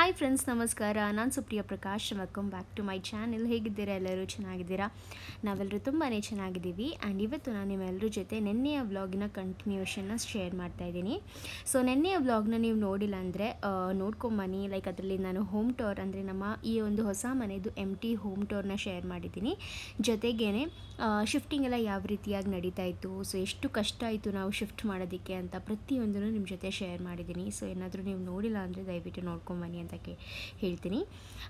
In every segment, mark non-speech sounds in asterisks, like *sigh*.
Hi friends ನಮಸ್ಕಾರ. ನಾನು Supriya Prakash. Welcome back to my channel ಹೇಗಿದ್ದೀರಾ? ಎಲ್ಲರೂ ಚೆನ್ನಾಗಿದ್ದೀರಾ? ನಾವೆಲ್ಲರೂ ತುಂಬಾ ಚೆನ್ನಾಗಿದ್ದೀವಿ. ಆ್ಯಂಡ್ ಇವತ್ತು ನಾನು ನಿಮ್ಮೆಲ್ಲರ ಜೊತೆ ನೆನ್ನೆಯ ವ್ಲಾಗಿನ ಕಂಟಿನ್ಯೂಷನ್ನ ಶೇರ್ ಮಾಡ್ತಾ ಇದ್ದೀನಿ. ಸೊ ನಿನ್ನೆಯ ವ್ಲಾಗ್ನ ನೀವು ನೋಡಿಲ್ಲ ಅಂದರೆ ನೋಡ್ಕೊಂಬನ್ನಿ. ಲೈಕ್ ಅದರಲ್ಲಿ ನಾನು ಹೋಮ್ ಟೋರ್ ಅಂದರೆ ನಮ್ಮ ಈ ಒಂದು ಹೊಸ ಮನೆದು ಎಂ ಟಿ ಹೋಮ್ ಟೋರ್ನ ಶೇರ್ ಮಾಡಿದ್ದೀನಿ. ಜೊತೆಗೇನೆ ಶಿಫ್ಟಿಂಗ್ ಎಲ್ಲ ಯಾವ ರೀತಿಯಾಗಿ ನಡೀತಾ ಇತ್ತು? ಸೊ ಎಷ್ಟು ಕಷ್ಟ ಆಯಿತು ನಾವು ಶಿಫ್ಟ್ ಮಾಡೋದಕ್ಕೆ ಅಂತ ಪ್ರತಿಯೊಂದನ್ನು ನಿಮ್ಮ ಜೊತೆ ಶೇರ್ ಮಾಡಿದ್ದೀನಿ. ಸೊ ಏನಾದರೂ ನೀವು ನೋಡಿಲ್ಲ ಅಂದರೆ ದಯವಿಟ್ಟು ನೋಡ್ಕೊಂಬನ್ನಿ ಅಂತ ಕೇ ಹೇಳ್ತೀನಿ.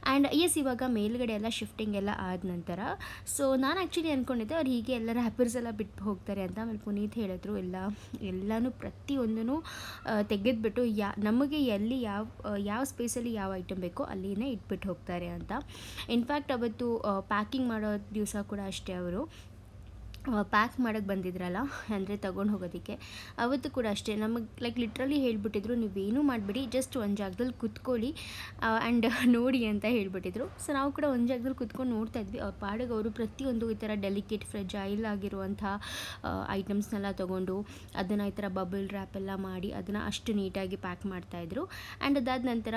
ಆ್ಯಂಡ್ ಎಸ್ ಇವಾಗ ಮೇಲ್ಗಡೆ ಎಲ್ಲ ಶಿಫ್ಟಿಂಗ್ ಎಲ್ಲ ಆದ ನಂತರ ಸೊ ನಾನು ಆ್ಯಕ್ಚುಲಿ ಅಂದ್ಕೊಂಡಿದ್ದೆ ಅವ್ರು ಹೀಗೆ ಎಲ್ಲ ರ್ಯಾಪರ್ಸ್ ಎಲ್ಲ ಬಿಟ್ಟು ಹೋಗ್ತಾರೆ ಅಂತ ಆಮೇಲೆ ಪುನೀತ್ ಹೇಳಿದ್ರು. ಎಲ್ಲ, ಎಲ್ಲನೂ ಪ್ರತಿಯೊಂದೂ ತೆಗೆದ್ಬಿಟ್ಟು ಯಾ, ನಮಗೆ ಎಲ್ಲಿ ಯಾವ ಯಾವ ಸ್ಪೇಸಲ್ಲಿ ಯಾವ ಐಟಮ್ ಬೇಕೋ ಅಲ್ಲಿನೇ ಇಟ್ಬಿಟ್ಟು ಹೋಗ್ತಾರೆ ಅಂತ. ಇನ್ಫ್ಯಾಕ್ಟ್ ಅವತ್ತು ಪ್ಯಾಕಿಂಗ್ ಮಾಡೋ ದಿವಸ ಕೂಡ ಅಷ್ಟೇ ಅವರು. ಪ್ಯಾಕ್ ಮಾಡೋಕ್ಕೆ ಬಂದಿದ್ರಲ್ಲ, ಅಂದರೆ ತೊಗೊಂಡು ಹೋಗೋದಕ್ಕೆ. ಅವತ್ತು ಕೂಡ ಅಷ್ಟೇ, ನಮಗೆ ಲೈಕ್ ಲಿಟ್ರಲಿ ಹೇಳಿಬಿಟ್ಟಿದ್ರು, ನೀವೇನೂ ಮಾಡಬೇಡಿ ಜಸ್ಟ್ ಒಂದು ಜಾಗದಲ್ಲಿ ಕುತ್ಕೊಳ್ಳಿ ಆ್ಯಂಡ್ *laughs* ನೋಡಿ ಅಂತ ಹೇಳಿಬಿಟ್ಟಿದ್ರು. ಸೊ ನಾವು ಕೂಡ ಒಂದು ಜಾಗದಲ್ಲಿ ಕುತ್ಕೊಂಡು ನೋಡ್ತಾ ಇದ್ವಿ. ಅವ್ರ ಪಾಡಿಗೆ ಅವರು ಪ್ರತಿಯೊಂದು ಈ ಥರ ಡೆಲಿಕೇಟ್ ಫ್ರೆಜೈಲ್ ಆಗಿರುವಂಥ ಐಟಮ್ಸ್ನೆಲ್ಲ ತೊಗೊಂಡು, ಅದನ್ನು ಈ ಥರ ಬಬಲ್ ರ್ಯಾಪ್ ಎಲ್ಲ ಮಾಡಿ, ಅದನ್ನು ಅಷ್ಟು ನೀಟಾಗಿ ಪ್ಯಾಕ್ ಮಾಡ್ತಾಯಿದ್ರು ಆ್ಯಂಡ್ ಅದಾದ ನಂತರ,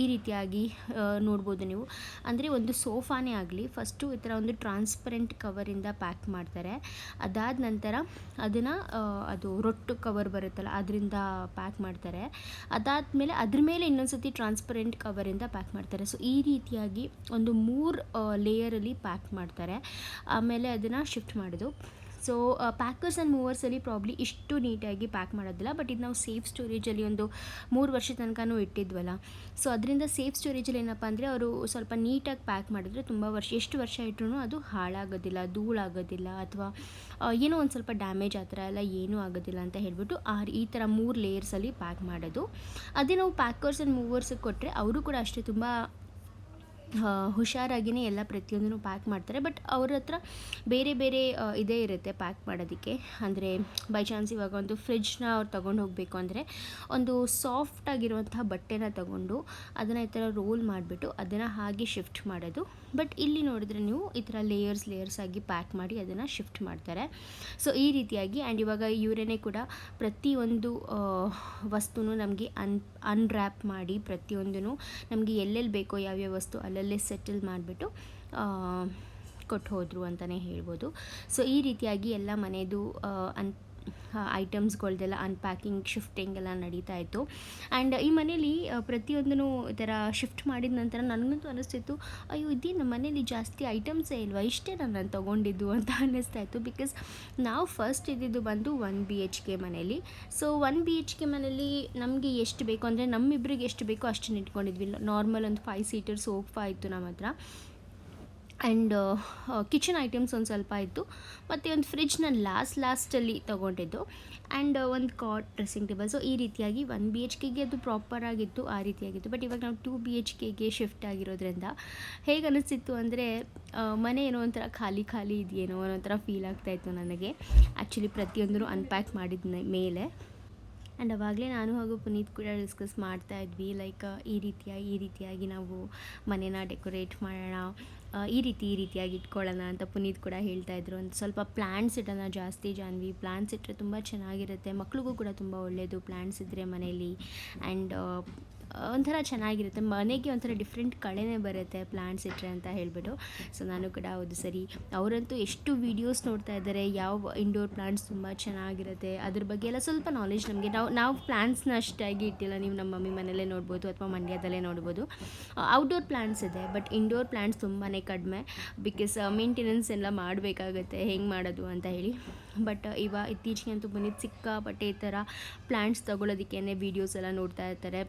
ಈ ರೀತಿಯಾಗಿ ನೋಡ್ಬೋದು ನೀವು. ಅಂದರೆ ಒಂದು ಸೋಫಾನೇ ಆಗಲಿ ಫಸ್ಟು ಈ ಥರ ಒಂದು ಟ್ರಾನ್ಸ್ಪರೆಂಟ್ ಕವರಿಂದ ಪ್ಯಾಕ್ ಮಾಡ್ತಾರೆ. ಅದಾದ ನಂತರ ಅದನ್ನು ಅದು ರೊಟ್ಟು ಕವರ್ ಬರುತ್ತಲ್ಲ, ಅದರಿಂದ ಪ್ಯಾಕ್ ಮಾಡ್ತಾರೆ. ಅದಾದಮೇಲೆ ಅದ್ರ ಮೇಲೆ ಇನ್ನೊಂದು ಸತಿ ಟ್ರಾನ್ಸ್ಪರೆಂಟ್ ಕವರಿಂದ ಪ್ಯಾಕ್ ಮಾಡ್ತಾರೆ. ಸೊ ಈ ರೀತಿಯಾಗಿ ಒಂದು ಮೂರು ಲೇಯರಲ್ಲಿ ಪ್ಯಾಕ್ ಮಾಡ್ತಾರೆ. ಆಮೇಲೆ ಅದನ್ನು ಶಿಫ್ಟ್ ಮಾಡೋದು. ಸೊ ಪ್ಯಾಕರ್ಸ್ ಆ್ಯಂಡ್ ಮೂವರ್ಸಲ್ಲಿ ಪ್ರಾಬ್ಲಿ ಇಷ್ಟು ನೀಟಾಗಿ ಪ್ಯಾಕ್ ಮಾಡೋದಿಲ್ಲ ಬಟ್ ಇದು ನಾವು ಸೇಫ್ ಸ್ಟೋರೇಜಲ್ಲಿ ಒಂದು ಮೂರು ವರ್ಷ ತನಕನೂ ಇಟ್ಟಿದ್ವಲ್ಲ. ಸೊ ಅದರಿಂದ ಸೇಫ್ ಸ್ಟೋರೇಜಲ್ಲಿ ಏನಪ್ಪ ಅಂದರೆ ಅವರು ಸ್ವಲ್ಪ ನೀಟಾಗಿ ಪ್ಯಾಕ್ ಮಾಡಿದ್ರೆ ತುಂಬ ವರ್ಷ, ಎಷ್ಟು ವರ್ಷ ಇಟ್ಟರು ಅದು ಹಾಳಾಗೋದಿಲ್ಲ, ಧೂಳಾಗೋದಿಲ್ಲ, ಅಥವಾ ಏನೋ ಒಂದು ಸ್ವಲ್ಪ ಡ್ಯಾಮೇಜ್ ಆ ಥರ ಎಲ್ಲ ಏನೂ ಆಗೋದಿಲ್ಲ ಅಂತ ಹೇಳ್ಬಿಟ್ಟು ಆ ಈ ಥರ ಮೂರು ಲೇಯರ್ಸಲ್ಲಿ ಪ್ಯಾಕ್ ಮಾಡೋದು. ಅದೇ ನಾವು ಪ್ಯಾಕರ್ಸ್ ಆ್ಯಂಡ್ ಮೂವರ್ಸಿಗೆ ಕೊಟ್ಟರೆ ಅವರು ಕೂಡ ಅಷ್ಟೇ ತುಂಬ ಹುಷಾರಾಗಿಯೇ ಎಲ್ಲ ಪ್ರತಿಯೊಂದನ್ನು ಪ್ಯಾಕ್ ಮಾಡ್ತಾರೆ. ಬಟ್ ಅವ್ರ ಹತ್ರ ಬೇರೆ ಬೇರೆ ಇದೇ ಇರುತ್ತೆ ಪ್ಯಾಕ್ ಮಾಡೋದಕ್ಕೆ. ಅಂದರೆ ಬೈ ಚಾನ್ಸ್ ಇವಾಗ ಒಂದು ಫ್ರಿಡ್ಜ್ನ ಅವ್ರು ತೊಗೊಂಡು ಹೋಗಬೇಕು ಅಂದರೆ ಒಂದು ಸಾಫ್ಟ್ ಆಗಿರುವಂತಹ ಬಟ್ಟೆನ ತಗೊಂಡು ಅದನ್ನು ಈ ಥರ ರೋಲ್ ಮಾಡಿಬಿಟ್ಟು ಅದನ್ನು ಹಾಗೆ ಶಿಫ್ಟ್ ಮಾಡೋದು. ಬಟ್ ಇಲ್ಲಿ ನೋಡಿದ್ರೆ ನೀವು ಈ ಥರ ಲೇಯರ್ಸ್ ಲೇಯರ್ಸ್ ಆಗಿ ಪ್ಯಾಕ್ ಮಾಡಿ ಅದನ್ನು ಶಿಫ್ಟ್ ಮಾಡ್ತಾರೆ. ಸೊ ಈ ರೀತಿಯಾಗಿ ಆ್ಯಂಡ್ ಇವಾಗ ಯೂರೇನೇ ಕೂಡ ಪ್ರತಿಯೊಂದು ವಸ್ತುನೂ ನಮಗೆ ಅನ್ ಅನ್ರ್ಯಾಪ್ ಮಾಡಿ ಪ್ರತಿಯೊಂದೂ ನಮಗೆ ಎಲ್ಲೆಲ್ಲಿ ಬೇಕೋ ಯಾವ್ಯಾವ ವಸ್ತು ಅಲ್ಲಲ್ಲೇ ಸೆಟಲ್ ಮಾಡಿಬಿಟ್ಟು ಕೊಟ್ಟು ಹೋದರು ಅಂತಲೇ ಹೇಳ್ಬೋದು. ಸೊ ಈ ರೀತಿಯಾಗಿ ಎಲ್ಲ ಮನೆಯದು ಅನ್ ಐಟಮ್ಸ್ಗಳ್ದೆಲ್ಲ ಅನ್ಪ್ಯಾಕಿಂಗ್ ಶಿಫ್ಟಿಂಗ್ ಎಲ್ಲ ನಡೀತಾ ಇತ್ತು. ಆ್ಯಂಡ್ ಈ ಮನೇಲಿ ಪ್ರತಿಯೊಂದನ್ನು ಈ ಥರ ಶಿಫ್ಟ್ ಮಾಡಿದ ನಂತರ ನನಗಂತೂ ಅನಿಸ್ತಿತ್ತು, ಅಯ್ಯೋ ಇದೇ ನಮ್ಮ ಮನೇಲಿ ಜಾಸ್ತಿ ಐಟಮ್ಸೇ ಇಲ್ವಾ? ಇಷ್ಟೇ ನಾನು ತೊಗೊಂಡಿದ್ದು ಅಂತ *laughs* ಅನ್ನಿಸ್ತಾ ಇತ್ತು. ಬಿಕಾಸ್ ನಾವು ಫಸ್ಟ್ ಇದ್ದಿದ್ದು ಬಂದು ಒನ್ ಬಿ ಎಚ್ ಕೆ ಮನೇಲಿ. So one B H K ಮನೇಲಿ ನಮಗೆ ಎಷ್ಟು ಬೇಕು ಅಂದರೆ ನಮ್ಮಿಬ್ಬರಿಗೆ ಎಷ್ಟು ಬೇಕೋ ಅಷ್ಟನ್ನು ಇಟ್ಕೊಂಡಿದ್ವಿ. ನಾರ್ಮಲ್ ಒಂದು ಫೈವ್ ಸೀಟರ್ ಸೋಫಾ ಇತ್ತು ನಮ್ಮ ಹತ್ರ ಆ್ಯಂಡ್ ಕಿಚನ್ ಐಟಮ್ಸ್ ಒಂದು ಸ್ವಲ್ಪ ಇತ್ತು. ಮತ್ತು ಒಂದು ಫ್ರಿಜ್ ನಾನು ಲಾಸ್ಟ್, ಲಾಸ್ಟಲ್ಲಿ ತೊಗೊಂಡಿದ್ದು. ಆ್ಯಂಡ್, ಒಂದು ಕಾಟ್ ಡ್ರೆಸ್ಸಿಂಗ್ ಟೇಬಲ್ ಸೊ ಈ ರೀತಿಯಾಗಿ ಒನ್ ಬಿ ಎಚ್ ಕೆಗೆ ಅದು ಪ್ರಾಪರ್ ಆಗಿತ್ತು, ಆ ರೀತಿಯಾಗಿತ್ತು. ಬಟ್ ಇವಾಗ ನಾವು ಟೂ ಬಿ ಎಚ್ ಕೆಗೆ ಶಿಫ್ಟ್ ಆಗಿರೋದ್ರಿಂದ ಹೇಗೆ ಅನಿಸ್ತಿತ್ತು ಅಂದರೆ ಮನೆ ಏನೋ ಒಂಥರ ಖಾಲಿ ಖಾಲಿ ಇದೆಯೇನೋ ಅನ್ನೋ ಥರ ಫೀಲ್ ಆಗ್ತಾಯಿತ್ತು ನನಗೆ. ಆ್ಯಕ್ಚುಲಿ ಪ್ರತಿಯೊಂದೂ ಅನ್ಪ್ಯಾಕ್ ಮಾಡಿದ ಮೇಲೆ. ಆ್ಯಂಡ್ ಅವಾಗಲೇ ನಾನು ಹಾಗೂ ಪುನೀತ್ ಕೂಡ ಡಿಸ್ಕಸ್ ಮಾಡ್ತಾ ಇದ್ವಿ. ಲೈಕ್ ಈ ರೀತಿಯ ಈ ರೀತಿಯಾಗಿ ನಾವು ಮನೇನ ಡೆಕೋರೇಟ್ ಮಾಡೋಣ. ಈ ರೀತಿ, ಈ ರೀತಿಯಾಗಿ ಇಟ್ಕೊಳ್ಳೋಣ ಅಂತ ಪುನೀತ್ ಕೂಡ ಹೇಳ್ತಾ ಇದ್ರು. ಒಂದು ಸ್ವಲ್ಪ ಪ್ಲ್ಯಾಂಟ್ಸ್ ಇಡೋಣ ಜಾಸ್ತಿ ಜಾನ್ವಿ. ಪ್ಲ್ಯಾಂಟ್ಸ್ ಇಟ್ಟರೆ ತುಂಬ ಚೆನ್ನಾಗಿರುತ್ತೆ. ಮಕ್ಳಿಗೂ ಕೂಡ ತುಂಬ ಒಳ್ಳೆಯದು ಪ್ಲ್ಯಾಂಟ್ಸ್ ಇದ್ದರೆ ಮನೆಯಲ್ಲಿ. ಆ್ಯಂಡ್ ಒಂಥರ ಚೆನ್ನಾಗಿರುತ್ತೆ. ಮನೆಗೆ ಒಂಥರ ಡಿಫ್ರೆಂಟ್ ಕಳೆನೇ ಬರುತ್ತೆ ಪ್ಲ್ಯಾಂಟ್ಸ್ ಇಟ್ಟರೆ ಅಂತ ಹೇಳಿಬಿಟ್ಟು. ಸೊ ನಾನು ಕೂಡ ಹೌದು ಸರಿ. ಅವರಂತೂ ಎಷ್ಟು ವೀಡಿಯೋಸ್ ನೋಡ್ತಾ ಇದ್ದಾರೆ, ಯಾವ ಇಂಡೋರ್ ಪ್ಲಾಂಟ್ಸ್ ತುಂಬ ಚೆನ್ನಾಗಿರುತ್ತೆ, ಅದ್ರ ಬಗ್ಗೆ ಎಲ್ಲ ಸ್ವಲ್ಪ ನಾಲೆಜ್ ನಮಗೆ. ನಾವು ನಾವು ಪ್ಲಾಂಟ್ಸ್ನ ಅಷ್ಟಾಗಿ ಇಟ್ಟಿಲ್ಲ. ನೀವು ನಮ್ಮ ಮಮ್ಮಿ ಮನೆಯಲ್ಲೇ ನೋಡ್ಬೋದು ಅಥವಾ ಮಂಡ್ಯದಲ್ಲೇ ನೋಡ್ಬೋದು. ಔಟ್ಡೋರ್ ಪ್ಲಾಂಟ್ಸ್ ಇದೆ ಬಟ್ ಇಂಡೋರ್ ಪ್ಲಾಂಟ್ಸ್ ತುಂಬಾ ಕಡಿಮೆ. ಬಿಕಾಸ್ ಮೇಂಟೆನೆನ್ಸ್ ಎಲ್ಲ ಮಾಡಬೇಕಾಗುತ್ತೆ, ಹೆಂಗೆ ಮಾಡೋದು ಅಂತ ಹೇಳಿ. ಬಟ್ ಇವಾಗ ಇತ್ತೀಚೆಗೆ ಅಂತೂ ಬಂದಿದ್ದು ಸಿಕ್ಕಾಪಟ್ಟೆ ಈ ಥರ ಪ್ಲಾಂಟ್ಸ್ ತೊಗೊಳೋದಕ್ಕೇ ವೀಡಿಯೋಸ್ ಎಲ್ಲ ನೋಡ್ತಾ ಇರ್ತಾರೆ.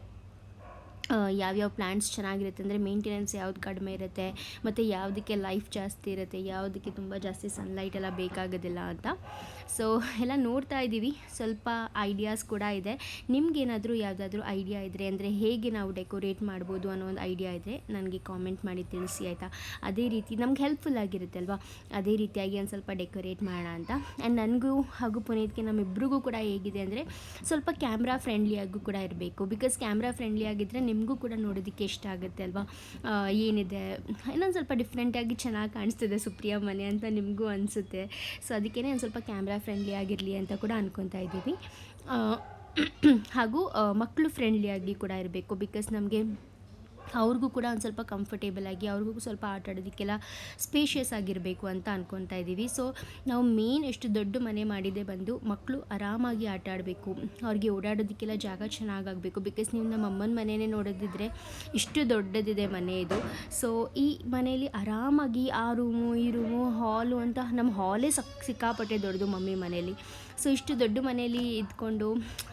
ಯಾವ್ಯಾವ ಪ್ಲ್ಯಾಂಟ್ಸ್ ಚೆನ್ನಾಗಿರುತ್ತೆ ಅಂದರೆ ಮೇಂಟೆನೆನ್ಸ್ ಯಾವ್ದು ಕಡಿಮೆ ಇರುತ್ತೆ, ಮತ್ತು ಯಾವುದಕ್ಕೆ ಲೈಫ್ ಜಾಸ್ತಿ ಇರುತ್ತೆ, ಯಾವುದಕ್ಕೆ ತುಂಬ ಜಾಸ್ತಿ ಸನ್ಲೈಟ್ ಎಲ್ಲ ಬೇಕಾಗೋದಿಲ್ಲ ಅಂತ. ಸೊ *laughs* ಎಲ್ಲ ನೋಡ್ತಾ ಇದ್ದೀವಿ. ಸ್ವಲ್ಪ ಐಡಿಯಾಸ್ ಕೂಡ ಇದೆ. ನಿಮಗೇನಾದರೂ ಯಾವುದಾದ್ರೂ ಐಡಿಯಾ ಇದ್ದರೆ ಅಂದರೆ ಹೇಗೆ ನಾವು ಡೆಕೋರೇಟ್ ಮಾಡ್ಬೋದು ಅನ್ನೋ ಒಂದು ಐಡಿಯಾ ಇದ್ದರೆ ನನಗೆ ಕಾಮೆಂಟ್ ಮಾಡಿ ತಿಳಿಸಿ, ಆಯಿತಾ? ಅದೇ ರೀತಿ ನಮ್ಗೆ ಹೆಲ್ಪ್ಫುಲ್ ಆಗಿರುತ್ತೆ ಅಲ್ವಾ ಅದೇ ರೀತಿಯಾಗಿ ಒಂದು ಸ್ವಲ್ಪ ಡೆಕೋರೇಟ್ ಮಾಡೋಣ ಅಂತ. ಆ್ಯಂಡ್ ನನಗೂ ಹಾಗೂ ಪುನೀತ್ಗೆ ನಮ್ಮಿಬ್ರಿಗೂ ಕೂಡ ಹೇಗಿದೆ ಅಂದರೆ ಸ್ವಲ್ಪ ಕ್ಯಾಮ್ರಾ ಫ್ರೆಂಡ್ಲಿಯಾಗೂ ಕೂಡ ಇರಬೇಕು. ಬಿಕಾಸ್ ಕ್ಯಾಮ್ರಾ ಫ್ರೆಂಡ್ಲಿ ಆಗಿದ್ದರೆ ನಿಮಗೂ ಕೂಡ ನೋಡೋದಕ್ಕೆ ಇಷ್ಟ ಆಗುತ್ತೆ ಅಲ್ವಾ? ಏನಿದೆ? ಇನ್ನೊಂದು ಸ್ವಲ್ಪ ಡಿಫ್ರೆಂಟಾಗಿ ಚೆನ್ನಾಗಿ ಕಾಣಿಸ್ತಿದೆ ಸುಪ್ರಿಯಾ ಮನೆ ಅಂತ ನಿಮಗೂ ಅನಿಸುತ್ತೆ. ಸೊ ಅದಕ್ಕೇ ಒಂದು ಸ್ವಲ್ಪ ಕ್ಯಾಮ್ರಾ ಫ್ರೆಂಡ್ಲಿ ಆಗಿರಲಿ ಅಂತ ಕೂಡ ಅಂದ್ಕೊತಾ ಇದ್ದೀವಿ. *clears throat* ಹಾಗೂ ಮಕ್ಕಳು ಫ್ರೆಂಡ್ಲಿಯಾಗಿ ಕೂಡ ಇರಬೇಕು ಬಿಕಾಸ್ ನಮಗೆ ಅವ್ರಿಗೂ ಕೂಡ ಒಂದು ಸ್ವಲ್ಪ ಕಂಫರ್ಟೇಬಲ್ ಆಗಿ, ಅವ್ರಿಗೂ ಸ್ವಲ್ಪ ಆಟ ಆಡೋದಕ್ಕೆಲ್ಲ ಸ್ಪೇಷಿಯಸ್ ಆಗಿರಬೇಕು ಅಂತ ಅನ್ಕೊತಾ ಇದ್ದೀವಿ ಸೊ ನಾವು ಮೇನ್ ಎಷ್ಟು ದೊಡ್ಡ ಮನೆ ಮಾಡಿದೆ ಬಂದು ಮಕ್ಕಳು ಆರಾಮಾಗಿ ಆಟ ಆಡಬೇಕು, ಅವ್ರಿಗೆ ಓಡಾಡೋದಕ್ಕೆಲ್ಲ ಜಾಗ ಚೆನ್ನಾಗಾಗಬೇಕು ಬಿಕಾಸ್ ನೀವು ನಮ್ಮ ಅಮ್ಮನ ಮನೆಯೇ ನೋಡೋದಿದ್ರೆ ಇಷ್ಟು ದೊಡ್ಡದಿದೆ ಮನೆ ಇದು. ಸೊ ಈ ಮನೆಯಲ್ಲಿ ಆರಾಮಾಗಿ ಆ ರೂಮು ಈ ರೂಮು ಹಾಲು ಅಂತ ನಮ್ಮ ಹಾಲೇ ಸಕ್, ಸಿಕ್ಕಾಪಟ್ಟೆ ದೊಡ್ಡದು ಮಮ್ಮಿ ಮನೆಯಲ್ಲಿ. ಸೊ ಇಷ್ಟು ದೊಡ್ಡ ಮನೆಯಲ್ಲಿ ಇದ್ಕೊಂಡು,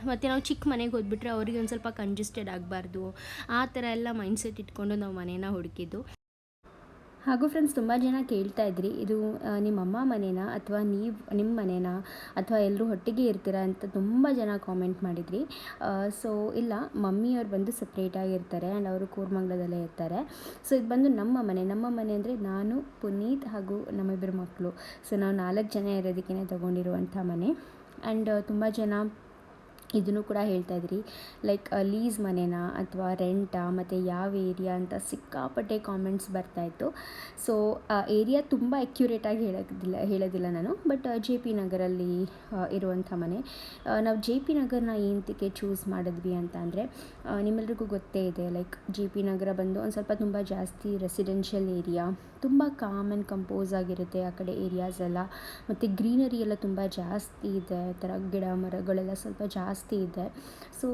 ಮತ್ತು ನಾವು ಚಿಕ್ಕ ಮನೆಗೆ ಹೋದ್ಬಿಟ್ರೆ ಅವರಿಗೆ ಒಂದು ಸ್ವಲ್ಪ ಕಂಜೆಸ್ಟೆಡ್ ಆಗಬಾರ್ದು. ಆ ಥರ ಎಲ್ಲ ಮೈಂಡ್ಸೆಟ್ ಇಟ್ಕೊಂಡು ನಾವು ಮನೇನ ಹುಡುಕಿದ್ದು. ಹಾಗೂ ಫ್ರೆಂಡ್ಸ್ ತುಂಬ ಜನ ಕೇಳ್ತಾ ಇದ್ರಿ, ಇದು ನಿಮ್ಮಮ್ಮ ಮನೇನಾ ಅಥವಾ ನೀವು ನಿಮ್ಮ ಮನೇನಾ ಅಥವಾ ಎಲ್ಲರೂ ಒಟ್ಟಿಗೆ ಇರ್ತೀರಾ ಅಂತ ತುಂಬ ಜನ ಕಾಮೆಂಟ್ ಮಾಡಿದ್ರಿ. ಸೊ ಇಲ್ಲ, ಮಮ್ಮಿಯವ್ರು ಬಂದು ಸಪ್ರೇಟಾಗಿ ಇರ್ತಾರೆ ಆ್ಯಂಡ್ ಅವರು ಕೂರ್ಮಂಗ್ಲದಲ್ಲೇ ಇರ್ತಾರೆ. ಸೊ ಇದು ಬಂದು ನಮ್ಮ ಮನೆ ನಮ್ಮ ಮನೆ ಅಂದರೆ ನಾನು, ಪುನೀತ್ ಹಾಗೂ ನಮ್ಮಿಬ್ಬರು ಮಕ್ಕಳು ಸೊ ನಾವು ನಾಲ್ಕು ಜನ ಇರೋದಕ್ಕೇ ತೊಗೊಂಡಿರುವಂಥ ಮನೆ. ಆ್ಯಂಡ್ ತುಂಬ ಜನ ಇದನ್ನು ಕೂಡ ಹೇಳ್ತಾ ಇದ್ರಿ. ಲೈಕ್ ಲೀಸ್ ಮನೆನಾ ಅಥವಾ ರೆಂಟಾ ಮತ್ತು ಯಾವ ಏರಿಯಾ ಅಂತ ಸಿಕ್ಕಾಪಟ್ಟೆ ಕಾಮೆಂಟ್ಸ್ ಬರ್ತಾಯಿತ್ತು ಸೊ ಏರಿಯಾ ತುಂಬ ಅಕ್ಯುರೇಟಾಗಿ ಹೇಳೋದಿಲ್ಲ ಹೇಳೋದಿಲ್ಲ ನಾನು. ಬಟ್ ಜೆ ಪಿ ನಗರಲ್ಲಿ ಇರುವಂಥ ಮನೆ. ನಾವು ಜೆ ಪಿ ನಗರನ ಏನಕ್ಕೆ ಚೂಸ್ ಮಾಡಿದ್ವಿ ಅಂತ ಅಂದರೆ ನಿಮ್ಮೆಲ್ರಿಗೂ ಗೊತ್ತೇ ಇದೆ. ಲೈಕ್ ಜೆ ಪಿ ನಗರ ಬಂದು ಒಂದು ಸ್ವಲ್ಪ ತುಂಬ ಜಾಸ್ತಿ ರೆಸಿಡೆನ್ಷಿಯಲ್ ಏರಿಯಾ ತುಂಬ ಕಾಮ್ ಆ್ಯಂಡ್ ಕಂಪೋಸ್ ಆಗಿರುತ್ತೆ ಆ ಕಡೆ ಏರಿಯಾಸ್ ಎಲ್ಲ. ಮತ್ತು ಗ್ರೀನರಿ ಎಲ್ಲ ತುಂಬ ಜಾಸ್ತಿ ಇದೆ, ಆ ಥರ ಗಿಡ ಮರಗಳೆಲ್ಲ ಸ್ವಲ್ಪ ಜಾಸ್ತಿ ಇದೆ. ಸೊ